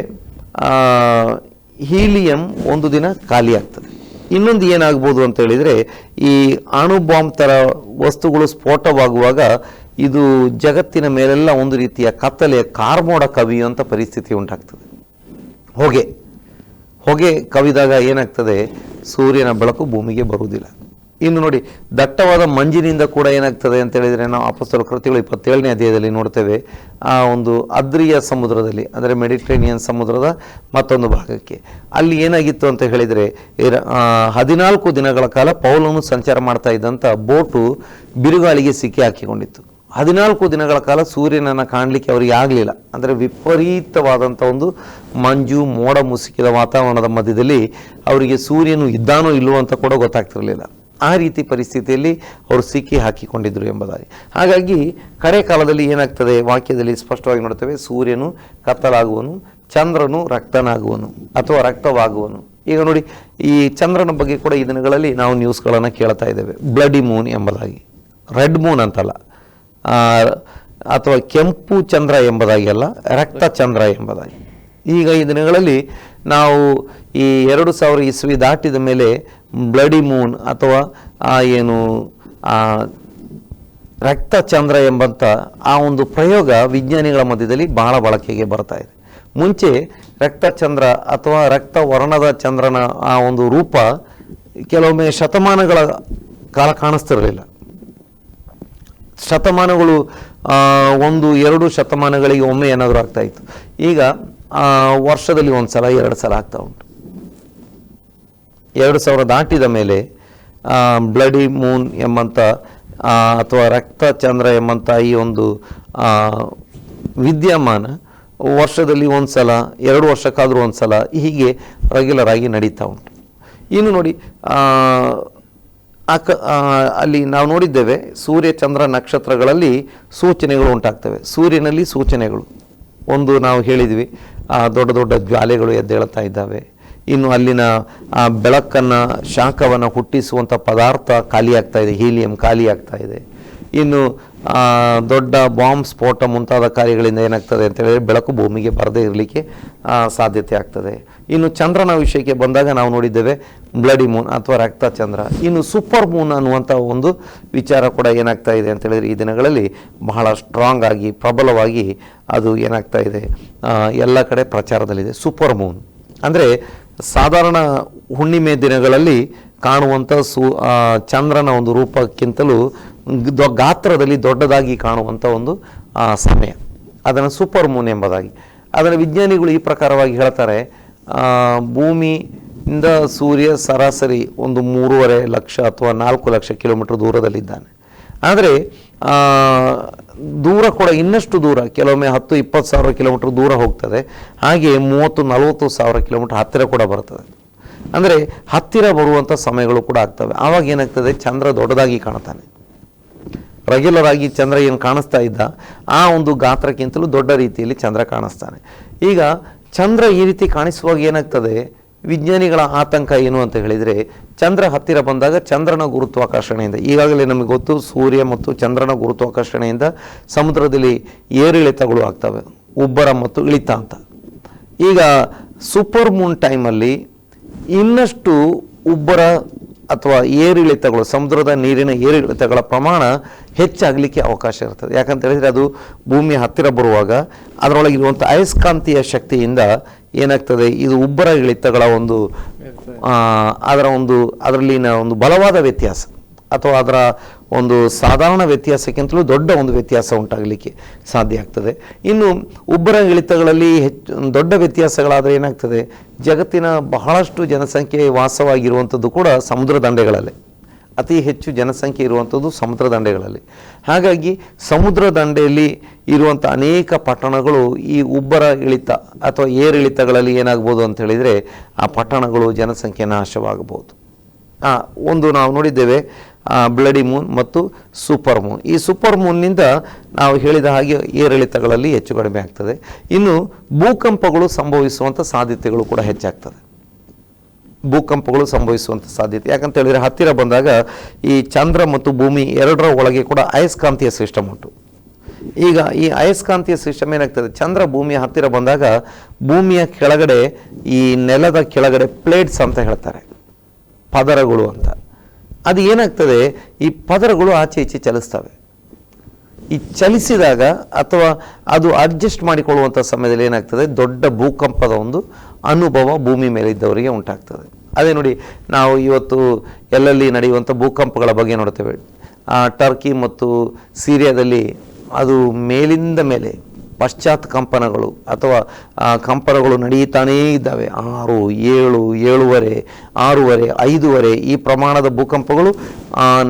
ಹೀಲಿಯಂ ಒಂದು ದಿನ ಖಾಲಿ ಆಗ್ತದೆ. ಇನ್ನೊಂದು ಏನಾಗ್ಬೋದು ಅಂತ ಹೇಳಿದರೆ, ಈ ಅಣು ಬಾಂಬ್ ಥರ ವಸ್ತುಗಳು ಸ್ಫೋಟವಾಗುವಾಗ ಇದು ಜಗತ್ತಿನ ಮೇಲೆಲ್ಲ ಒಂದು ರೀತಿಯ ಕತ್ತಲೆಯ ಕಾರ್ಮೋಡ ಕವಿಯುವಂಥ ಪರಿಸ್ಥಿತಿ ಉಂಟಾಗ್ತದೆ. ಹೊಗೆ. ಹೊಗೆ ಕವಿದಾಗ ಏನಾಗ್ತದೆ? ಸೂರ್ಯನ ಬೆಳಕು ಭೂಮಿಗೆ ಬರುವುದಿಲ್ಲ. ಇನ್ನು ನೋಡಿ, ದಟ್ಟವಾದ ಮಂಜಿನಿಂದ ಕೂಡ ಏನಾಗ್ತದೆ ಅಂತ ಹೇಳಿದರೆ ನಾವು ಅಪಸ್ತಲ ಕೃತಿಗಳು ಇಪ್ಪತ್ತೇಳನೇ ಅಧ್ಯಾಯದಲ್ಲಿ ನೋಡ್ತೇವೆ. ಆ ಒಂದು ಅದ್ರಿಯ ಸಮುದ್ರದಲ್ಲಿ, ಅಂದರೆ ಮೆಡಿಟ್ರೇನಿಯನ್ ಸಮುದ್ರದ ಮತ್ತೊಂದು ಭಾಗಕ್ಕೆ. ಅಲ್ಲಿ ಏನಾಗಿತ್ತು ಅಂತ ಹೇಳಿದರೆ ಹದಿನಾಲ್ಕು ದಿನಗಳ ಕಾಲ ಪೌಲನು ಸಂಚಾರ ಮಾಡ್ತಾ ಇದ್ದಂಥ ಬೋಟು ಬಿರುಗಾಳಿಗೆ ಸಿಕ್ಕಿ ಹಾಕಿಕೊಂಡಿತ್ತು. ಹದಿನಾಲ್ಕು ದಿನಗಳ ಕಾಲ ಸೂರ್ಯನನ್ನು ಕಾಣಲಿಕ್ಕೆ ಅವರಿಗೆ ಆಗಲಿಲ್ಲ. ಅಂದರೆ ವಿಪರೀತವಾದಂಥ ಒಂದು ಮಂಜು, ಮೋಡ ಮುಸುಕಿದ ವಾತಾವರಣದ ಮಧ್ಯದಲ್ಲಿ ಅವರಿಗೆ ಸೂರ್ಯನು ಇದ್ದಾನೋ ಇಲ್ಲವೋ ಅಂತ ಕೂಡ ಗೊತ್ತಾಗ್ತಿರಲಿಲ್ಲ. ಆ ರೀತಿ ಪರಿಸ್ಥಿತಿಯಲ್ಲಿ ಅವರು ಸಿಕ್ಕಿ ಹಾಕಿಕೊಂಡಿದ್ದರು ಎಂಬುದಾಗಿ. ಹಾಗಾಗಿ ಕಡೆ ಕಾಲದಲ್ಲಿ ಏನಾಗ್ತದೆ? ವಾಕ್ಯದಲ್ಲಿ ಸ್ಪಷ್ಟವಾಗಿ ನೋಡ್ತೇವೆ, ಸೂರ್ಯನು ಕತ್ತಲಾಗುವನು, ಚಂದ್ರನು ರಕ್ತನಾಗುವನು ಅಥವಾ ರಕ್ತವಾಗುವನು. ಈಗ ನೋಡಿ, ಈ ಚಂದ್ರನ ಬಗ್ಗೆ ಕೂಡ ಈ ದಿನಗಳಲ್ಲಿ ನಾವು ನ್ಯೂಸ್ಗಳನ್ನು ಕೇಳ್ತಾ ಇದ್ದೇವೆ. ಬ್ಲಡಿ ಮೂನ್ ಎಂಬುದಾಗಿ. ರೆಡ್ ಮೂನ್ ಅಂತಲ್ಲ. ಅಥವಾ ಕೆಂಪು ಚಂದ್ರ ಎಂಬುದಾಗಿ ಅಲ್ಲ, ರಕ್ತ ಚಂದ್ರ ಎಂಬುದಾಗಿ. ಈಗ ಈ ದಿನಗಳಲ್ಲಿ ನಾವು ಈ ಎರಡು ಸಾವಿರ ಇಸ್ವಿ ದಾಟಿದ ಮೇಲೆ ಬ್ಲಡಿ ಮೂನ್ ಅಥವಾ, ಆ, ಏನು, ಆ, ರಕ್ತ ಚಂದ್ರ ಎಂಬಂಥ ಆ ಒಂದು ಪ್ರಯೋಗ ವಿಜ್ಞಾನಿಗಳ ಮಧ್ಯದಲ್ಲಿ ಬಹಳ ಬಳಕೆಗೆ ಬರ್ತಾ ಇದೆ. ಮುಂಚೆ ರಕ್ತ ಚಂದ್ರ ಅಥವಾ ರಕ್ತ ವರ್ಣದ ಚಂದ್ರನ ಆ ಒಂದು ರೂಪ ಕೆಲವೊಮ್ಮೆ ಶತಮಾನಗಳ ಕಾಲ ಕಾಣಿಸ್ತಿರಲಿಲ್ಲ. ಶತಮಾನಗಳು ಒಂದು, ಎರಡು ಶತಮಾನಗಳಿಗೆ ಒಮ್ಮೆ ಏನಾದರೂ ಆಗ್ತಾಯಿತ್ತು ಈಗ ವರ್ಷದಲ್ಲಿ ಒಂದು ಸಲ ಎರಡು ಸಲ ಆಗ್ತಾ ಉಂಟು. ಎರಡು ಸಾವಿರ ದಾಟಿದ ಮೇಲೆ ಬ್ಲಡಿ ಮೂನ್ ಎಂಬಂಥ ಅಥವಾ ರಕ್ತ ಚಂದ್ರ ಎಂಬಂಥ ಈ ಒಂದು ವಿದ್ಯಮಾನ ವರ್ಷದಲ್ಲಿ ಒಂದು ಸಲ ಎರಡು ವರ್ಷಕ್ಕಾದರೂ ಒಂದು ಸಲ ಹೀಗೆ ರೆಗ್ಯುಲರ್ ಆಗಿ ನಡೀತಾ ಉಂಟು. ಇನ್ನು ನೋಡಿ ಅಕ ಅಲ್ಲಿ ನಾವು ನೋಡಿದ್ದೇವೆ ಸೂರ್ಯ, ಚಂದ್ರ ನಕ್ಷತ್ರಗಳಲ್ಲಿ ಸೂಚನೆಗಳು ಉಂಟಾಗ್ತವೆ. ಸೂರ್ಯನಲ್ಲಿ ಸೂಚನೆಗಳು. ಒಂದು ನಾವು ಹೇಳಿದ್ವಿ ದೊಡ್ಡ ದೊಡ್ಡ ಜ್ವಾಲೆಗಳು ಎದ್ದೇಳ್ತಾ ಇದ್ದಾವೆ. ಇನ್ನು ಅಲ್ಲಿನ ಬೆಳಕನ್ನು, ಶಾಖವನ್ನು ಹುಟ್ಟಿಸುವಂಥ ಪದಾರ್ಥ ಖಾಲಿ ಆಗ್ತಾ ಇದೆ, ಹೀಲಿಯಂ ಖಾಲಿ ಆಗ್ತಾ ಇದೆ. ಇನ್ನು ದೊಡ್ಡ ಬಾಂಬ್ ಸ್ಫೋಟ ಮುಂತಾದ ಕಾರ್ಯಗಳಿಂದ ಏನಾಗ್ತದೆ ಅಂತ ಹೇಳಿದರೆ ಬೆಳಕು ಭೂಮಿಗೆ ಬರದೇ ಇರಲಿಕ್ಕೆ ಸಾಧ್ಯತೆ ಆಗ್ತದೆ. ಇನ್ನು ಚಂದ್ರನ ವಿಷಯಕ್ಕೆ ಬಂದಾಗ ನಾವು ನೋಡಿದ್ದೇವೆ, ಬ್ಲಡಿ ಮೂನ್ ಅಥವಾ ರಕ್ತ ಚಂದ್ರ. ಇನ್ನು ಸೂಪರ್ ಮೂನ್ ಅನ್ನುವಂಥ ಒಂದು ವಿಚಾರ ಕೂಡ ಏನಾಗ್ತಾ ಇದೆ ಅಂತ ಹೇಳಿದ್ರೆ ಈ ದಿನಗಳಲ್ಲಿ ಬಹಳ ಸ್ಟ್ರಾಂಗ್ ಆಗಿ, ಪ್ರಬಲವಾಗಿ ಅದು ಏನಾಗ್ತಾ ಇದೆ. ಎಲ್ಲ ಕಡೆ ಪ್ರಚಾರದಲ್ಲಿದೆ. Super Moon. ಅಂದರೆ ಸಾಧಾರಣ ಹುಣ್ಣಿಮೆ ದಿನಗಳಲ್ಲಿ ಕಾಣುವಂಥ ಸೂ ಚಂದ್ರನ ಒಂದು ರೂಪಕ್ಕಿಂತಲೂ ಗಾತ್ರದಲ್ಲಿ ದೊಡ್ಡದಾಗಿ ಕಾಣುವಂಥ ಒಂದು ಸಮಯ. ಅದನ್ನು ಸೂಪರ್ ಮೂನ್ ಎಂಬುದಾಗಿ. ಅದನ್ನು ವಿಜ್ಞಾನಿಗಳು ಈ ಪ್ರಕಾರವಾಗಿ ಹೇಳ್ತಾರೆ ಭೂಮಿಯಿಂದ ಸೂರ್ಯ ಸರಾಸರಿ ಒಂದು ಮೂರುವರೆ ಲಕ್ಷ ಅಥವಾ ನಾಲ್ಕು ಲಕ್ಷ ಕಿಲೋಮೀಟರ್ ದೂರದಲ್ಲಿದ್ದಾನೆ. ಆದರೆ ದೂರ ಕೂಡ ಇನ್ನಷ್ಟು ದೂರ, ಕೆಲವೊಮ್ಮೆ ಹತ್ತು, ಇಪ್ಪತ್ತು ಸಾವಿರ ಕಿಲೋಮೀಟರ್ ದೂರ ಹೋಗ್ತದೆ. ಹಾಗೆ ಮೂವತ್ತು, ನಲವತ್ತು ಸಾವಿರ ಕಿಲೋಮೀಟರ್ ಹತ್ತಿರ ಕೂಡ ಬರ್ತದೆ ಅಂದರೆ ಹತ್ತಿರ ಬರುವಂಥ ಸಮಯಗಳು ಕೂಡ ಆಗ್ತವೆ. ಆವಾಗ ಏನಾಗ್ತದೆ? ಚಂದ್ರ ದೊಡ್ಡದಾಗಿ ಕಾಣ್ತಾನೆ. ರೆಗ್ಯುಲರ್ ಆಗಿ ಚಂದ್ರ ಏನು ಕಾಣಿಸ್ತಾ ಇದ್ದ? ಆ ಒಂದು ಗಾತ್ರಕ್ಕಿಂತಲೂ ದೊಡ್ಡ ರೀತಿಯಲ್ಲಿ ಚಂದ್ರ ಕಾಣಿಸ್ತಾನೆ. ಈಗ ಚಂದ್ರ ಈ ರೀತಿ ಕಾಣಿಸುವಾಗ ಏನಾಗ್ತದೆ? ವಿಜ್ಞಾನಿಗಳ ಆತಂಕ ಏನು ಅಂತ ಹೇಳಿದರೆ, ಚಂದ್ರ ಹತ್ತಿರ ಬಂದಾಗ ಚಂದ್ರನ ಗುರುತ್ವಾಕರ್ಷಣೆಯಿಂದ, ಈಗಾಗಲೇ ನಮಗೆ ಗೊತ್ತು ಸೂರ್ಯ ಮತ್ತು ಚಂದ್ರನ ಗುರುತ್ವಾಕರ್ಷಣೆಯಿಂದ ಸಮುದ್ರದಲ್ಲಿ ಏರಿಳಿತಗಳು ಆಗ್ತವೆ, ಉಬ್ಬರ ಮತ್ತು ಇಳಿತ ಅಂತ. ಈಗ ಸೂಪರ್ ಮೂನ್ ಟೈಮಲ್ಲಿ ಇನ್ನಷ್ಟು ಉಬ್ಬರ ಅಥವಾ ಏರಿಳಿತಗಳು ಸಮುದ್ರದ ನೀರಿನ ಏರಿಳಿತಗಳ ಪ್ರಮಾಣ ಹೆಚ್ಚಾಗಲಿಕ್ಕೆ ಅವಕಾಶ ಇರ್ತದೆ. ಯಾಕಂತ ಹೇಳಿದರೆ ಅದು ಭೂಮಿಯ ಹತ್ತಿರ ಬರುವಾಗ ಅದರೊಳಗಿರುವಂಥ ಅಯಸ್ಕಾಂತೀಯ ಶಕ್ತಿಯಿಂದ ಏನಾಗ್ತದೆ? ಇದು ಉಬ್ಬರ ಇಳಿತಗಳ ಒಂದು ಅದರ ಒಂದು, ಅದರಲ್ಲಿನ ಒಂದು ಬಲವಾದ ವ್ಯತ್ಯಾಸ. ಅಥವಾ ಅದರ ಒಂದು ಸಾಧಾರಣ ವ್ಯತ್ಯಾಸಕ್ಕಿಂತಲೂ ದೊಡ್ಡ ಒಂದು ವ್ಯತ್ಯಾಸ ಉಂಟಾಗಲಿಕ್ಕೆ ಸಾಧ್ಯ ಆಗ್ತದೆ. ಇನ್ನು ಉಬ್ಬರ ಇಳಿತಗಳಲ್ಲಿ ಹೆಚ್ಚು, ದೊಡ್ಡ ವ್ಯತ್ಯಾಸಗಳಾದರೆ ಏನಾಗ್ತದೆ? ಜಗತ್ತಿನ ಬಹಳಷ್ಟು ಜನಸಂಖ್ಯೆ ವಾಸವಾಗಿರುವಂಥದ್ದು ಕೂಡ ಸಮುದ್ರ ದಂಡೆಗಳಲ್ಲೇ. ಅತಿ ಹೆಚ್ಚು ಜನಸಂಖ್ಯೆ ಇರುವಂಥದ್ದು ಸಮುದ್ರ ದಂಡೆಗಳಲ್ಲಿ. ಹಾಗಾಗಿ ಸಮುದ್ರ ದಂಡೆಯಲ್ಲಿ ಇರುವಂಥ ಅನೇಕ ಪಟ್ಟಣಗಳು ಈ ಉಬ್ಬರ ಇಳಿತ ಅಥವಾ ಏರಿಳಿತಗಳಲ್ಲಿ ಏನಾಗ್ಬೋದು ಅಂತ ಹೇಳಿದರೆ ಆ ಪಟ್ಟಣಗಳು ಜನಸಂಖ್ಯೆ ನಾಶವಾಗಬಹುದು. ಒಂದು ನಾವು ನೋಡಿದ್ದೇವೆ ಬ್ಲಡಿ ಮೂನ್ ಮತ್ತು ಸೂಪರ್ ಮೂನ್ ಈ ಸೂಪರ್ ಮೂನ್ನಿಂದ ನಾವು ಹೇಳಿದ ಹಾಗೆ ಏರಿಳಿತಗಳಲ್ಲಿ ಹೆಚ್ಚು ಕಡಿಮೆ ಆಗ್ತದೆ. ಇನ್ನು ಭೂಕಂಪಗಳು ಸಂಭವಿಸುವಂಥ ಸಾಧ್ಯತೆಗಳು ಕೂಡ ಹೆಚ್ಚಾಗ್ತದೆ. ಭೂಕಂಪಗಳು ಸಂಭವಿಸುವಂಥ ಸಾಧ್ಯತೆ. ಯಾಕಂತ ಹೇಳಿದರೆ ಹತ್ತಿರ ಬಂದಾಗ ಈ ಚಂದ್ರ ಮತ್ತು ಭೂಮಿ ಎರಡರ ಒಳಗೆ ಕೂಡ ಅಯಸ್ಕಾಂತೀಯ ಸಿಸ್ಟಮ್ ಉಂಟು. ಈಗ ಈ ಅಯಸ್ಕಾಂತಿಯ ಸಿಸ್ಟಮ್ ಏನಾಗ್ತದೆ? ಚಂದ್ರ ಭೂಮಿಯ ಹತ್ತಿರ ಬಂದಾಗ ಭೂಮಿಯ ಕೆಳಗಡೆ ಈ ನೆಲದ ಕೆಳಗಡೆ ಪ್ಲೇಟ್ಸ್ ಅಂತ ಹೇಳ್ತಾರೆ. ಪದರಗಳು ಅಂತ. ಅದು ಏನಾಗ್ತದೆ? ಈ ಪದರಗಳು ಆಚೆ ಈಚೆ ಚಲಿಸ್ತವೆ. ಈ ಚಲಿಸಿದಾಗ ಅಥವಾ ಅದು ಅಡ್ಜಸ್ಟ್ ಮಾಡಿಕೊಳ್ಳುವಂಥ ಸಮಯದಲ್ಲಿ ಏನಾಗ್ತದೆ? ದೊಡ್ಡ ಭೂಕಂಪದ ಒಂದು ಅನುಭವ ಭೂಮಿ ಮೇಲಿದ್ದವರಿಗೆ ಉಂಟಾಗ್ತದೆ. ಅದೇ ನೋಡಿ, ನಾವು ಇವತ್ತು ಎಲ್ಲೆಲ್ಲಿ ನಡೆಯುವಂಥ ಭೂಕಂಪಗಳ ಬಗ್ಗೆ ನೋಡ್ತೇವೆ. ಟರ್ಕಿ ಮತ್ತು ಸಿರಿಯಾದಲ್ಲಿ ಅದು ಮೇಲಿಂದ ಮೇಲೆ ಪಶ್ಚಾತ್ ಕಂಪನಗಳು ಅಥವಾ ಕಂಪನಗಳು ನಡೀತಾನೇ ಇದ್ದಾವೆ. ಆರು, ಏಳು, ಏಳುವರೆ, ಆರೂವರೆ, ಐದೂವರೆ ಈ ಪ್ರಮಾಣದ ಭೂಕಂಪಗಳು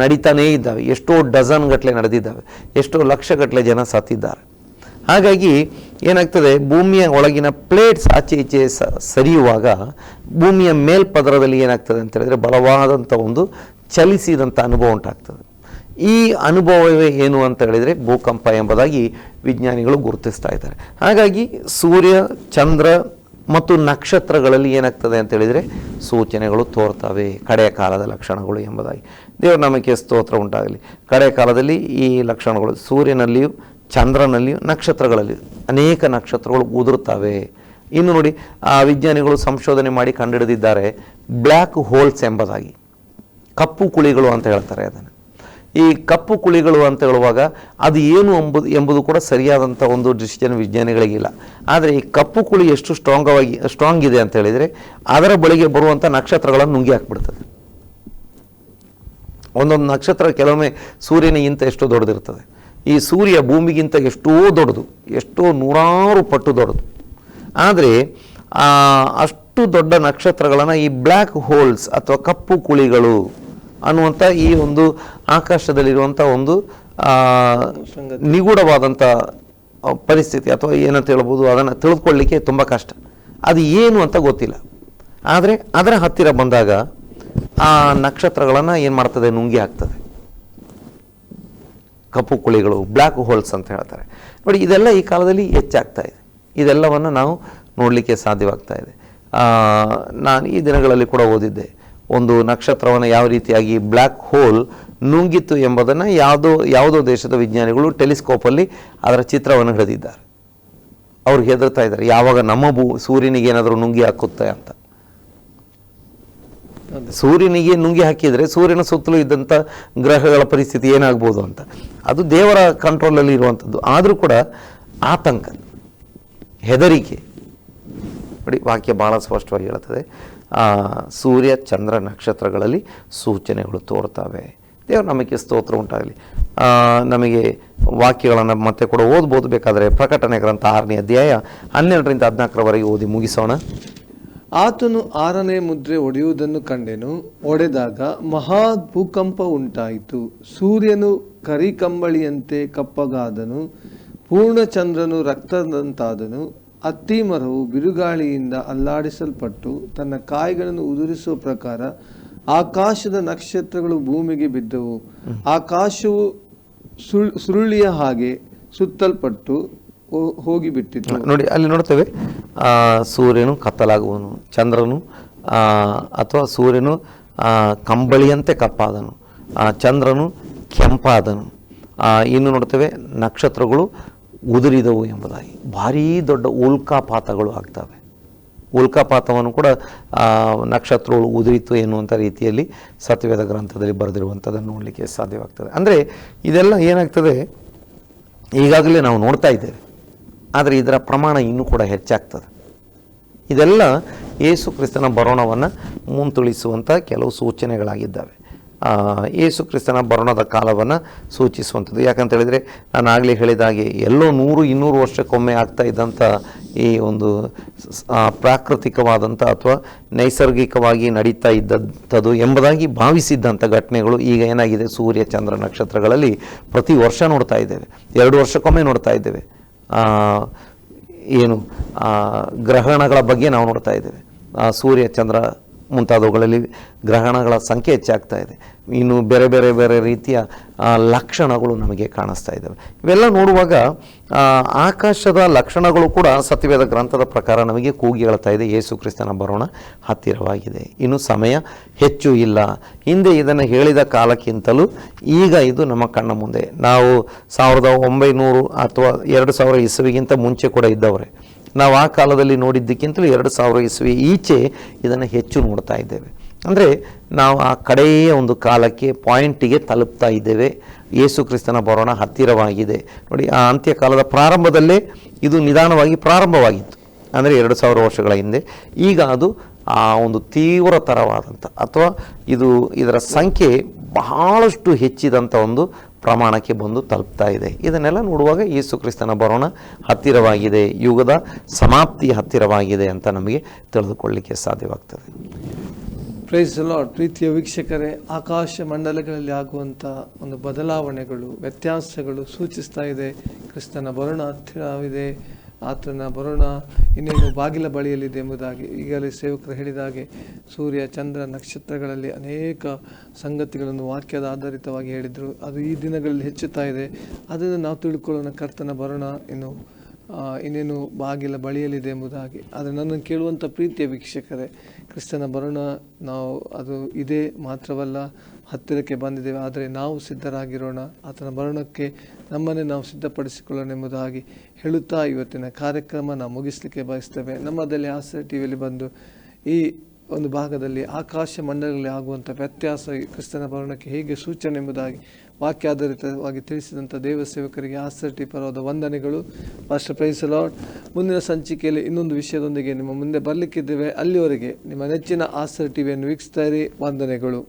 ನಡೀತಾನೇ ಇದ್ದಾವೆ. ಎಷ್ಟೋ ಡಜನ್ ಗಟ್ಟಲೆ ನಡೆದಿದ್ದಾವೆ. ಎಷ್ಟೋ ಲಕ್ಷಗಟ್ಟಲೆ ಜನ ಸತ್ತಿದ್ದಾರೆ. ಹಾಗಾಗಿ ಏನಾಗ್ತದೆ, ಭೂಮಿಯ ಒಳಗಿನ ಪ್ಲೇಟ್ಸ್ ಆಚೆ ಈಚೆ ಸರಿಯುವಾಗ ಭೂಮಿಯ ಮೇಲ್ಪದರದಲ್ಲಿ ಏನಾಗ್ತದೆ ಅಂತ ಹೇಳಿದರೆ ಬಲವಾದಂಥ ಒಂದು ಚಲಿಸಿದಂಥ ಅನುಭವ ಉಂಟಾಗ್ತದೆ. ಈ ಅನುಭವವೇ ಏನು ಅಂತ ಹೇಳಿದರೆ ಭೂಕಂಪ ಎಂಬುದಾಗಿ ವಿಜ್ಞಾನಿಗಳು ಗುರುತಿಸ್ತಾ ಇದ್ದಾರೆ. ಹಾಗಾಗಿ ಸೂರ್ಯ, ಚಂದ್ರ ಮತ್ತು ನಕ್ಷತ್ರಗಳಲ್ಲಿ ಏನಾಗ್ತದೆ ಅಂತ ಹೇಳಿದರೆ ಸೂಚನೆಗಳು ತೋರ್ತವೆ ಕಡೆಯ ಕಾಲದ ಲಕ್ಷಣಗಳು ಎಂಬುದಾಗಿ. ದೇವರ ನಮಗೆ ಸ್ತೋತ್ರ ಉಂಟಾಗಲಿ. ಕಡೆಯ ಕಾಲದಲ್ಲಿ ಈ ಲಕ್ಷಣಗಳು ಸೂರ್ಯನಲ್ಲಿಯೂ ಚಂದ್ರನಲ್ಲಿಯೂ ನಕ್ಷತ್ರಗಳಲ್ಲಿ, ಅನೇಕ ನಕ್ಷತ್ರಗಳು ಉದುರುತ್ತವೆ. ಇನ್ನು ನೋಡಿ, ಆ ವಿಜ್ಞಾನಿಗಳು ಸಂಶೋಧನೆ ಮಾಡಿ ಕಂಡುಹಿಡಿದಿದ್ದಾರೆ, ಬ್ಲ್ಯಾಕ್ ಹೋಲ್ಸ್ ಎಂಬುದಾಗಿ. ಕಪ್ಪು ಕುಳಿಗಳು ಅಂತ ಹೇಳ್ತಾರೆ ಅದನ್ನು. ಈ ಕಪ್ಪು ಕುಳಿಗಳು ಅಂತ ಹೇಳುವಾಗ ಅದು ಏನು ಎಂಬುದು ಎಂಬುದು ಕೂಡ ಸರಿಯಾದಂಥ ಒಂದು ಡಿಸಿಷನ್ ವಿಜ್ಞಾನಿಗಳಿಗಿಲ್ಲ ಆದರೆ ಈ ಕಪ್ಪು ಕುಳಿ ಎಷ್ಟು ಸ್ಟ್ರಾಂಗವಾಗಿ, ಸ್ಟ್ರಾಂಗ್ ಇದೆ ಅಂತ ಹೇಳಿದರೆ, ಅದರ ಬಳಿಗೆ ಬರುವಂಥ ನಕ್ಷತ್ರಗಳನ್ನು ನುಂಗಿ ಹಾಕ್ಬಿಡ್ತದೆ. ಒಂದೊಂದು ನಕ್ಷತ್ರ ಕೆಲವೊಮ್ಮೆ ಸೂರ್ಯನಿಗಿಂತ ಎಷ್ಟು ದೊಡ್ಡದಿರ್ತದೆ ಈ ಸೂರ್ಯ ಭೂಮಿಗಿಂತ ಎಷ್ಟೋ ದೊಡ್ಡದು, ಎಷ್ಟೋ ನೂರಾರು ಪಟ್ಟು ದೊಡ್ಡದು. ಆದರೆ ಅಷ್ಟು ದೊಡ್ಡ ನಕ್ಷತ್ರಗಳನ್ನು ಈ ಬ್ಲ್ಯಾಕ್ ಹೋಲ್ಸ್ ಅಥವಾ ಕಪ್ಪು ಕುಳಿಗಳು ಅನ್ನುವಂಥ ಈ ಒಂದು ಆಕಾಶದಲ್ಲಿರುವಂಥ ಒಂದು ನಿಗೂಢವಾದಂಥ ಪರಿಸ್ಥಿತಿ ಅಥವಾ ಏನಂತ ಹೇಳ್ಬೋದು, ಅದನ್ನು ತಿಳಿದುಕೊಳ್ಳಿಕ್ಕೆ ತುಂಬ ಕಷ್ಟ. ಅದು ಏನು ಅಂತ ಗೊತ್ತಿಲ್ಲ. ಆದರೆ ಅದರ ಹತ್ತಿರ ಬಂದಾಗ ಆ ನಕ್ಷತ್ರಗಳನ್ನು ಏನು ಮಾಡ್ತದೆ? ನುಂಗಿ ಹಾಕ್ತದೆ. ಕಪ್ಪು ಕುಳಿಗಳು ಬ್ಲ್ಯಾಕ್ ಹೋಲ್ಸ್ ಅಂತ ಹೇಳ್ತಾರೆ. ನೋಡಿ, ಇದೆಲ್ಲ ಈ ಕಾಲದಲ್ಲಿ ಹೆಚ್ಚಾಗ್ತಾ ಇದೆ. ಇದೆಲ್ಲವನ್ನು ನಾವು ನೋಡಲಿಕ್ಕೆ ಸಾಧ್ಯವಾಗ್ತಾ ಇದೆ. ನಾನು ಈ ದಿನಗಳಲ್ಲಿ ಕೂಡ ಓದಿದ್ದೆ, ಒಂದು ನಕ್ಷತ್ರವನ್ನು ಯಾವ ರೀತಿಯಾಗಿ ಬ್ಲ್ಯಾಕ್ ಹೋಲ್ ನುಂಗಿತ್ತು ಎಂಬುದನ್ನು ಯಾವುದೋ ಯಾವುದೋ ದೇಶದ ವಿಜ್ಞಾನಿಗಳು ಟೆಲಿಸ್ಕೋಪಲ್ಲಿ ಅದರ ಚಿತ್ರವನ್ನು ಹಿಡಿದಿದ್ದಾರೆ. ಅವ್ರು ಹೆದರ್ತಾ ಇದ್ದಾರೆ, ಯಾವಾಗ ನಮ್ಮ ಭೂ ಸೂರ್ಯನಿಗೆ ಏನಾದರೂ ನುಂಗಿ ಹಾಕುತ್ತೆ ಅಂತ. ಸೂರ್ಯನಿಗೆ ನುಂಗಿ ಹಾಕಿದರೆ ಸೂರ್ಯನ ಸುತ್ತಲೂ ಇದ್ದಂಥ ಗ್ರಹಗಳ ಪರಿಸ್ಥಿತಿ ಏನಾಗ್ಬೋದು ಅಂತ. ಅದು ದೇವರ ಕಂಟ್ರೋಲಲ್ಲಿ ಇರುವಂಥದ್ದು ಆದರೂ ಕೂಡ ಆತಂಕ, ಹೆದರಿಕೆ. ನೋಡಿ, ವಾಕ್ಯ ಭಾಳ ಸ್ಪಷ್ಟವಾಗಿ ಹೇಳುತ್ತದೆ. ಸೂರ್ಯ ಚಂದ್ರ ನಕ್ಷತ್ರಗಳಲ್ಲಿ ಸೂಚನೆಗಳು ತೋರ್ತವೆ. ದೇವರು ನಮಗೆ ಸ್ತೋತ್ರ ಉಂಟಾಗಲಿ. ನಮಗೆ ವಾಕ್ಯಗಳನ್ನು ಮತ್ತೆ ಕೂಡ ಓದ್ಬೋದು. ಬೇಕಾದರೆ ಪ್ರಕಟಣೆ ಗ್ರಂಥ ಆರನೇ ಅಧ್ಯಾಯ ಹನ್ನೆರಡರಿಂದ ಹದಿನಾಲ್ಕರವರೆಗೆ ಓದಿ ಮುಗಿಸೋಣ. ಆತನು ಆರನೇ ಮುದ್ರೆ ಒಡೆಯುವುದನ್ನು ಕಂಡೆನು. ಒಡೆದಾಗ ಮಹಾ ಭೂಕಂಪ ಉಂಟಾಯಿತು. ಸೂರ್ಯನು ಕರಿಕಂಬಳಿಯಂತೆ ಕಪ್ಪಗಾದನು. ಪೂರ್ಣಚಂದ್ರನು ರಕ್ತದಂತಾದನು. ಅತ್ತಿ ಮರವು ಬಿರುಗಾಳಿಯಿಂದ ಅಲ್ಲಾಡಿಸಲ್ಪಟ್ಟು ತನ್ನ ಕಾಯಿಗಳನ್ನು ಉದುರಿಸುವ ಪ್ರಕಾರ ಆಕಾಶದ ನಕ್ಷತ್ರಗಳು ಭೂಮಿಗೆ ಬಿದ್ದವು. ಆಕಾಶವು ಸುಳ್ ಸುರುಳಿಯ ಹಾಗೆ ಸುತ್ತಲ್ಪಟ್ಟು ಹೋ- ಹೋಗಿಬಿಟ್ಟಿತು ನೋಡಿ, ಅಲ್ಲಿ ನೋಡ್ತೇವೆ ಸೂರ್ಯನು ಕತ್ತಲಾಗುವನು, ಚಂದ್ರನು ಅಥವಾ ಸೂರ್ಯನು ಕಂಬಳಿಯಂತೆ ಕಪ್ಪಾದನು ಚಂದ್ರನು ಕೆಂಪಾದನು ಇನ್ನು ನೋಡ್ತೇವೆ, ನಕ್ಷತ್ರಗಳು ಉದುರಿದವು ಎಂಬುದಾಗಿ. ಭಾರೀ ದೊಡ್ಡ ಉಲ್ಕಾಪಾತಗಳು ಆಗ್ತವೆ. ಉಲ್ಕಾಪಾತವನ್ನು ಕೂಡ ನಕ್ಷತ್ರಗಳು ಉದುರಿತು ಎನ್ನುವಂಥ ರೀತಿಯಲ್ಲಿ ಸತ್ಯವೇದ ಗ್ರಂಥದಲ್ಲಿ ಬರೆದಿರುವಂಥದ್ದನ್ನು ನೋಡಲಿಕ್ಕೆ ಸಾಧ್ಯವಾಗ್ತದೆ. ಅಂದರೆ, ಇದೆಲ್ಲ ಏನಾಗ್ತದೆ, ಈಗಾಗಲೇ ನಾವು ನೋಡ್ತಾ ಇದ್ದೇವೆ. ಆದರೆ ಇದರ ಪ್ರಮಾಣ ಇನ್ನೂ ಕೂಡ ಹೆಚ್ಚಾಗ್ತದೆ. ಇದೆಲ್ಲ ಯೇಸು ಕ್ರಿಸ್ತನ ಬರೋಣವನ್ನು ಮುಂತುಳಿಸುವಂಥ ಕೆಲವು ಸೂಚನೆಗಳಾಗಿದ್ದಾವೆ. ಯೇಸು ಕ್ರಿಸ್ತನ ಬರೋಣದ ಕಾಲವನ್ನು ಸೂಚಿಸುವಂಥದ್ದು. ಯಾಕಂತ ಹೇಳಿದರೆ ನಾನು ಆಗಲೇ ಹೇಳಿದ ಹಾಗೆ ಎಲ್ಲೋ ನೂರು, ಇನ್ನೂರು ವರ್ಷಕ್ಕೊಮ್ಮೆ ಆಗ್ತಾ ಇದ್ದಂಥ ಈ ಒಂದು ಪ್ರಾಕೃತಿಕವಾದಂಥ ಅಥವಾ ನೈಸರ್ಗಿಕವಾಗಿ ನಡೀತಾ ಇದ್ದಂಥದ್ದು ಎಂಬುದಾಗಿ ಭಾವಿಸಿದ್ದಂಥ ಘಟನೆಗಳು ಈಗ ಏನಾಗಿದೆ? ಸೂರ್ಯ, ಚಂದ್ರ ನಕ್ಷತ್ರಗಳಲ್ಲಿ ಪ್ರತಿ ವರ್ಷ ನೋಡ್ತಾ ಇದ್ದೇವೆ. ಎರಡು ವರ್ಷಕ್ಕೊಮ್ಮೆ ನೋಡ್ತಾ ಇದ್ದೇವೆ. ಏನು ಗ್ರಹಣಗಳ ಬಗ್ಗೆ ನಾವು ನೋಡ್ತಾ ಇದ್ದೇವೆ. ಸೂರ್ಯ ಚಂದ್ರ ಮುಂತಾದವುಗಳಲ್ಲಿ ಗ್ರಹಣಗಳ ಸಂಖ್ಯೆ ಹೆಚ್ಚಾಗ್ತಾ ಇದೆ. ಇನ್ನು ಬೇರೆ ಬೇರೆ ಬೇರೆ ರೀತಿಯ ಲಕ್ಷಣಗಳು ನಮಗೆ ಕಾಣಿಸ್ತಾ ಇದ್ದಾವೆ ಇವೆಲ್ಲ ನೋಡುವಾಗ ಆಕಾಶದ ಲಕ್ಷಣಗಳು ಕೂಡ ಸತ್ಯವೇದ ಗ್ರಂಥದ ಪ್ರಕಾರ ನಮಗೆ ಕೂಗಿ ಹೇಳ್ತಾ ಇದೆ. ಯೇಸು ಕ್ರಿಸ್ತನ ಬರೋಣ ಹತ್ತಿರವಾಗಿದೆ. ಇನ್ನು ಸಮಯ ಹೆಚ್ಚು ಇಲ್ಲ. ಹಿಂದೆ ಇದನ್ನು ಹೇಳಿದ ಕಾಲಕ್ಕಿಂತಲೂ ಈಗ ಇದು ನಮ್ಮ ಕಣ್ಣ ಮುಂದೆ. ನಾವು ಸಾವಿರದ ಒಂಬೈನೂರು ಅಥವಾ ಎರಡು ಸಾವಿರ ಇಸವಿಗಿಂತ ಮುಂಚೆ ಕೂಡ ಇದ್ದವರೇ. ನಾವು ಆ ಕಾಲದಲ್ಲಿ ನೋಡಿದ್ದಕ್ಕಿಂತಲೂ ಎರಡು ಸಾವಿರ ಇಸವಿ ಈಚೆ ಇದನ್ನು ಹೆಚ್ಚು ನೋಡ್ತಾ ಇದ್ದೇವೆ. ಅಂದರೆ ನಾವು ಆ ಕಡೆಯ ಒಂದು ಕಾಲಕ್ಕೆ ಪಾಯಿಂಟಿಗೆ ತಲುಪ್ತಾ ಇದ್ದೇವೆ. ಯೇಸು ಕ್ರಿಸ್ತನ ಬರೋಣ ಹತ್ತಿರವಾಗಿದೆ. ನೋಡಿ, ಆ ಅಂತ್ಯಕಾಲದ ಪ್ರಾರಂಭದಲ್ಲೇ ಇದು ನಿಧಾನವಾಗಿ ಪ್ರಾರಂಭವಾಗಿತ್ತು. ಅಂದರೆ ಎರಡು ಸಾವಿರ ವರ್ಷಗಳ ಹಿಂದೆ. ಈಗ ಅದು ಆ ಒಂದು ತೀವ್ರತರವಾದಂಥ ಅಥವಾ ಇದು ಇದರ ಸಂಖ್ಯೆ ಬಹಳಷ್ಟು ಹೆಚ್ಚಿದಂಥ ಒಂದು ಪ್ರಮಾಣಕ್ಕೆ ಬಂದು ತಲುಪ್ತಾ ಇದೆ. ಇದನ್ನೆಲ್ಲ ನೋಡುವಾಗ ಯೇಸು ಕ್ರಿಸ್ತನ ಬರೋಣ ಹತ್ತಿರವಾಗಿದೆ, ಯುಗದ ಸಮಾಪ್ತಿ ಹತ್ತಿರವಾಗಿದೆ ಅಂತ ನಮಗೆ ತಿಳಿದುಕೊಳ್ಳಲಿಕ್ಕೆ ಸಾಧ್ಯವಾಗ್ತದೆ. ಪ್ರೈಸ್ ಲಾರ್ಡ್ ಪ್ರೀತಿಯ ವೀಕ್ಷಕರೇ, ಆಕಾಶ ಮಂಡಲಗಳಲ್ಲಿ ಆಗುವಂಥ ಒಂದು ಬದಲಾವಣೆಗಳು, ವ್ಯತ್ಯಾಸಗಳು ಸೂಚಿಸ್ತಾ ಇದೆ. ಕ್ರಿಸ್ತನ ಬರೋಣ ಹತ್ತಿರವಿದೆ ಆತನ ಬರೋಣ ಇನ್ನೇನು ಬಾಗಿಲ ಬಳಿಯಲ್ಲಿದೆ ಎಂಬುದಾಗಿ ಈಗಲೇ ಸೇವಕರು ಹೇಳಿದ ಹಾಗೆ ಸೂರ್ಯ, ಚಂದ್ರ ನಕ್ಷತ್ರಗಳಲ್ಲಿ ಅನೇಕ ಸಂಗತಿಗಳನ್ನು ವಾಕ್ಯದ ಆಧಾರಿತವಾಗಿ ಹೇಳಿದರು. ಅದು ಈ ದಿನಗಳಲ್ಲಿ ಹೆಚ್ಚುತ್ತಾ ಇದೆ. ಅದನ್ನು ನಾವು ತಿಳ್ಕೊಳ್ಳೋಣ. ಕರ್ತನ ಬರೋಣ ಇನ್ನು ಇನ್ನೇನು ಬಾಗಿಲ ಬಳಿಯಲಿದೆ ಎಂಬುದಾಗಿ. ಆದರೆ ನನ್ನನ್ನು ಕೇಳುವಂಥ ಪ್ರೀತಿಯ ವೀಕ್ಷಕರೇ, ಕ್ರಿಸ್ತನ ಬರೋಣ ನಾವು, ಅದು ಇದೇ ಮಾತ್ರವಲ್ಲ. ಹತ್ತಿರಕ್ಕೆ ಬಂದಿದ್ದೇವೆ, ಆದರೆ ನಾವು ಸಿದ್ಧರಾಗಿರೋಣ. ಆತನ ಮರಣಕ್ಕೆ ನಮ್ಮನ್ನೇ ನಾವು ಸಿದ್ಧಪಡಿಸಿಕೊಳ್ಳೋಣ ಎಂಬುದಾಗಿ ಹೇಳುತ್ತಾ ಇವತ್ತಿನ ಕಾರ್ಯಕ್ರಮ ನಾವು ಮುಗಿಸಲಿಕ್ಕೆ ಬಯಸ್ತೇವೆ. ನಮ್ಮದಲ್ಲಿ ಆಸರೆ ಟಿ ವಿಯಲ್ಲಿ ಬಂದು ಈ ಒಂದು ಭಾಗದಲ್ಲಿ ಆಕಾಶ ಮಂಡಲಗಳಲ್ಲಿ ಆಗುವಂಥ ವ್ಯತ್ಯಾಸ ಕ್ರಿಸ್ತನ ಮರಣಕ್ಕೆ ಹೇಗೆ ಸೂಚನೆ ಎಂಬುದಾಗಿ ವಾಕ್ಯಾಧಾರಿತವಾಗಿ ತಿಳಿಸಿದಂಥ ದೇವ ಸೇವಕರಿಗೆ ಆಸರ್ಟಿ ಪರವಾದ ವಂದನೆಗಳು. ಮಾಸ್ಟರ್ ಪ್ರೈಸ್ ಲಾರ್ಡ್ ಮುಂದಿನ ಸಂಚಿಕೆಯಲ್ಲಿ ಇನ್ನೊಂದು ವಿಷಯದೊಂದಿಗೆ ನಿಮ್ಮ ಮುಂದೆ ಬರಲಿಕ್ಕಿದ್ದೇವೆ. ಅಲ್ಲಿವರೆಗೆ ನಿಮ್ಮ ನೆಚ್ಚಿನ ಆಸರ್ ಟಿವಿಯನ್ನು ವೀಕ್ಷಿಸ್ತಾ ಇರಿ. ವಂದನೆಗಳು.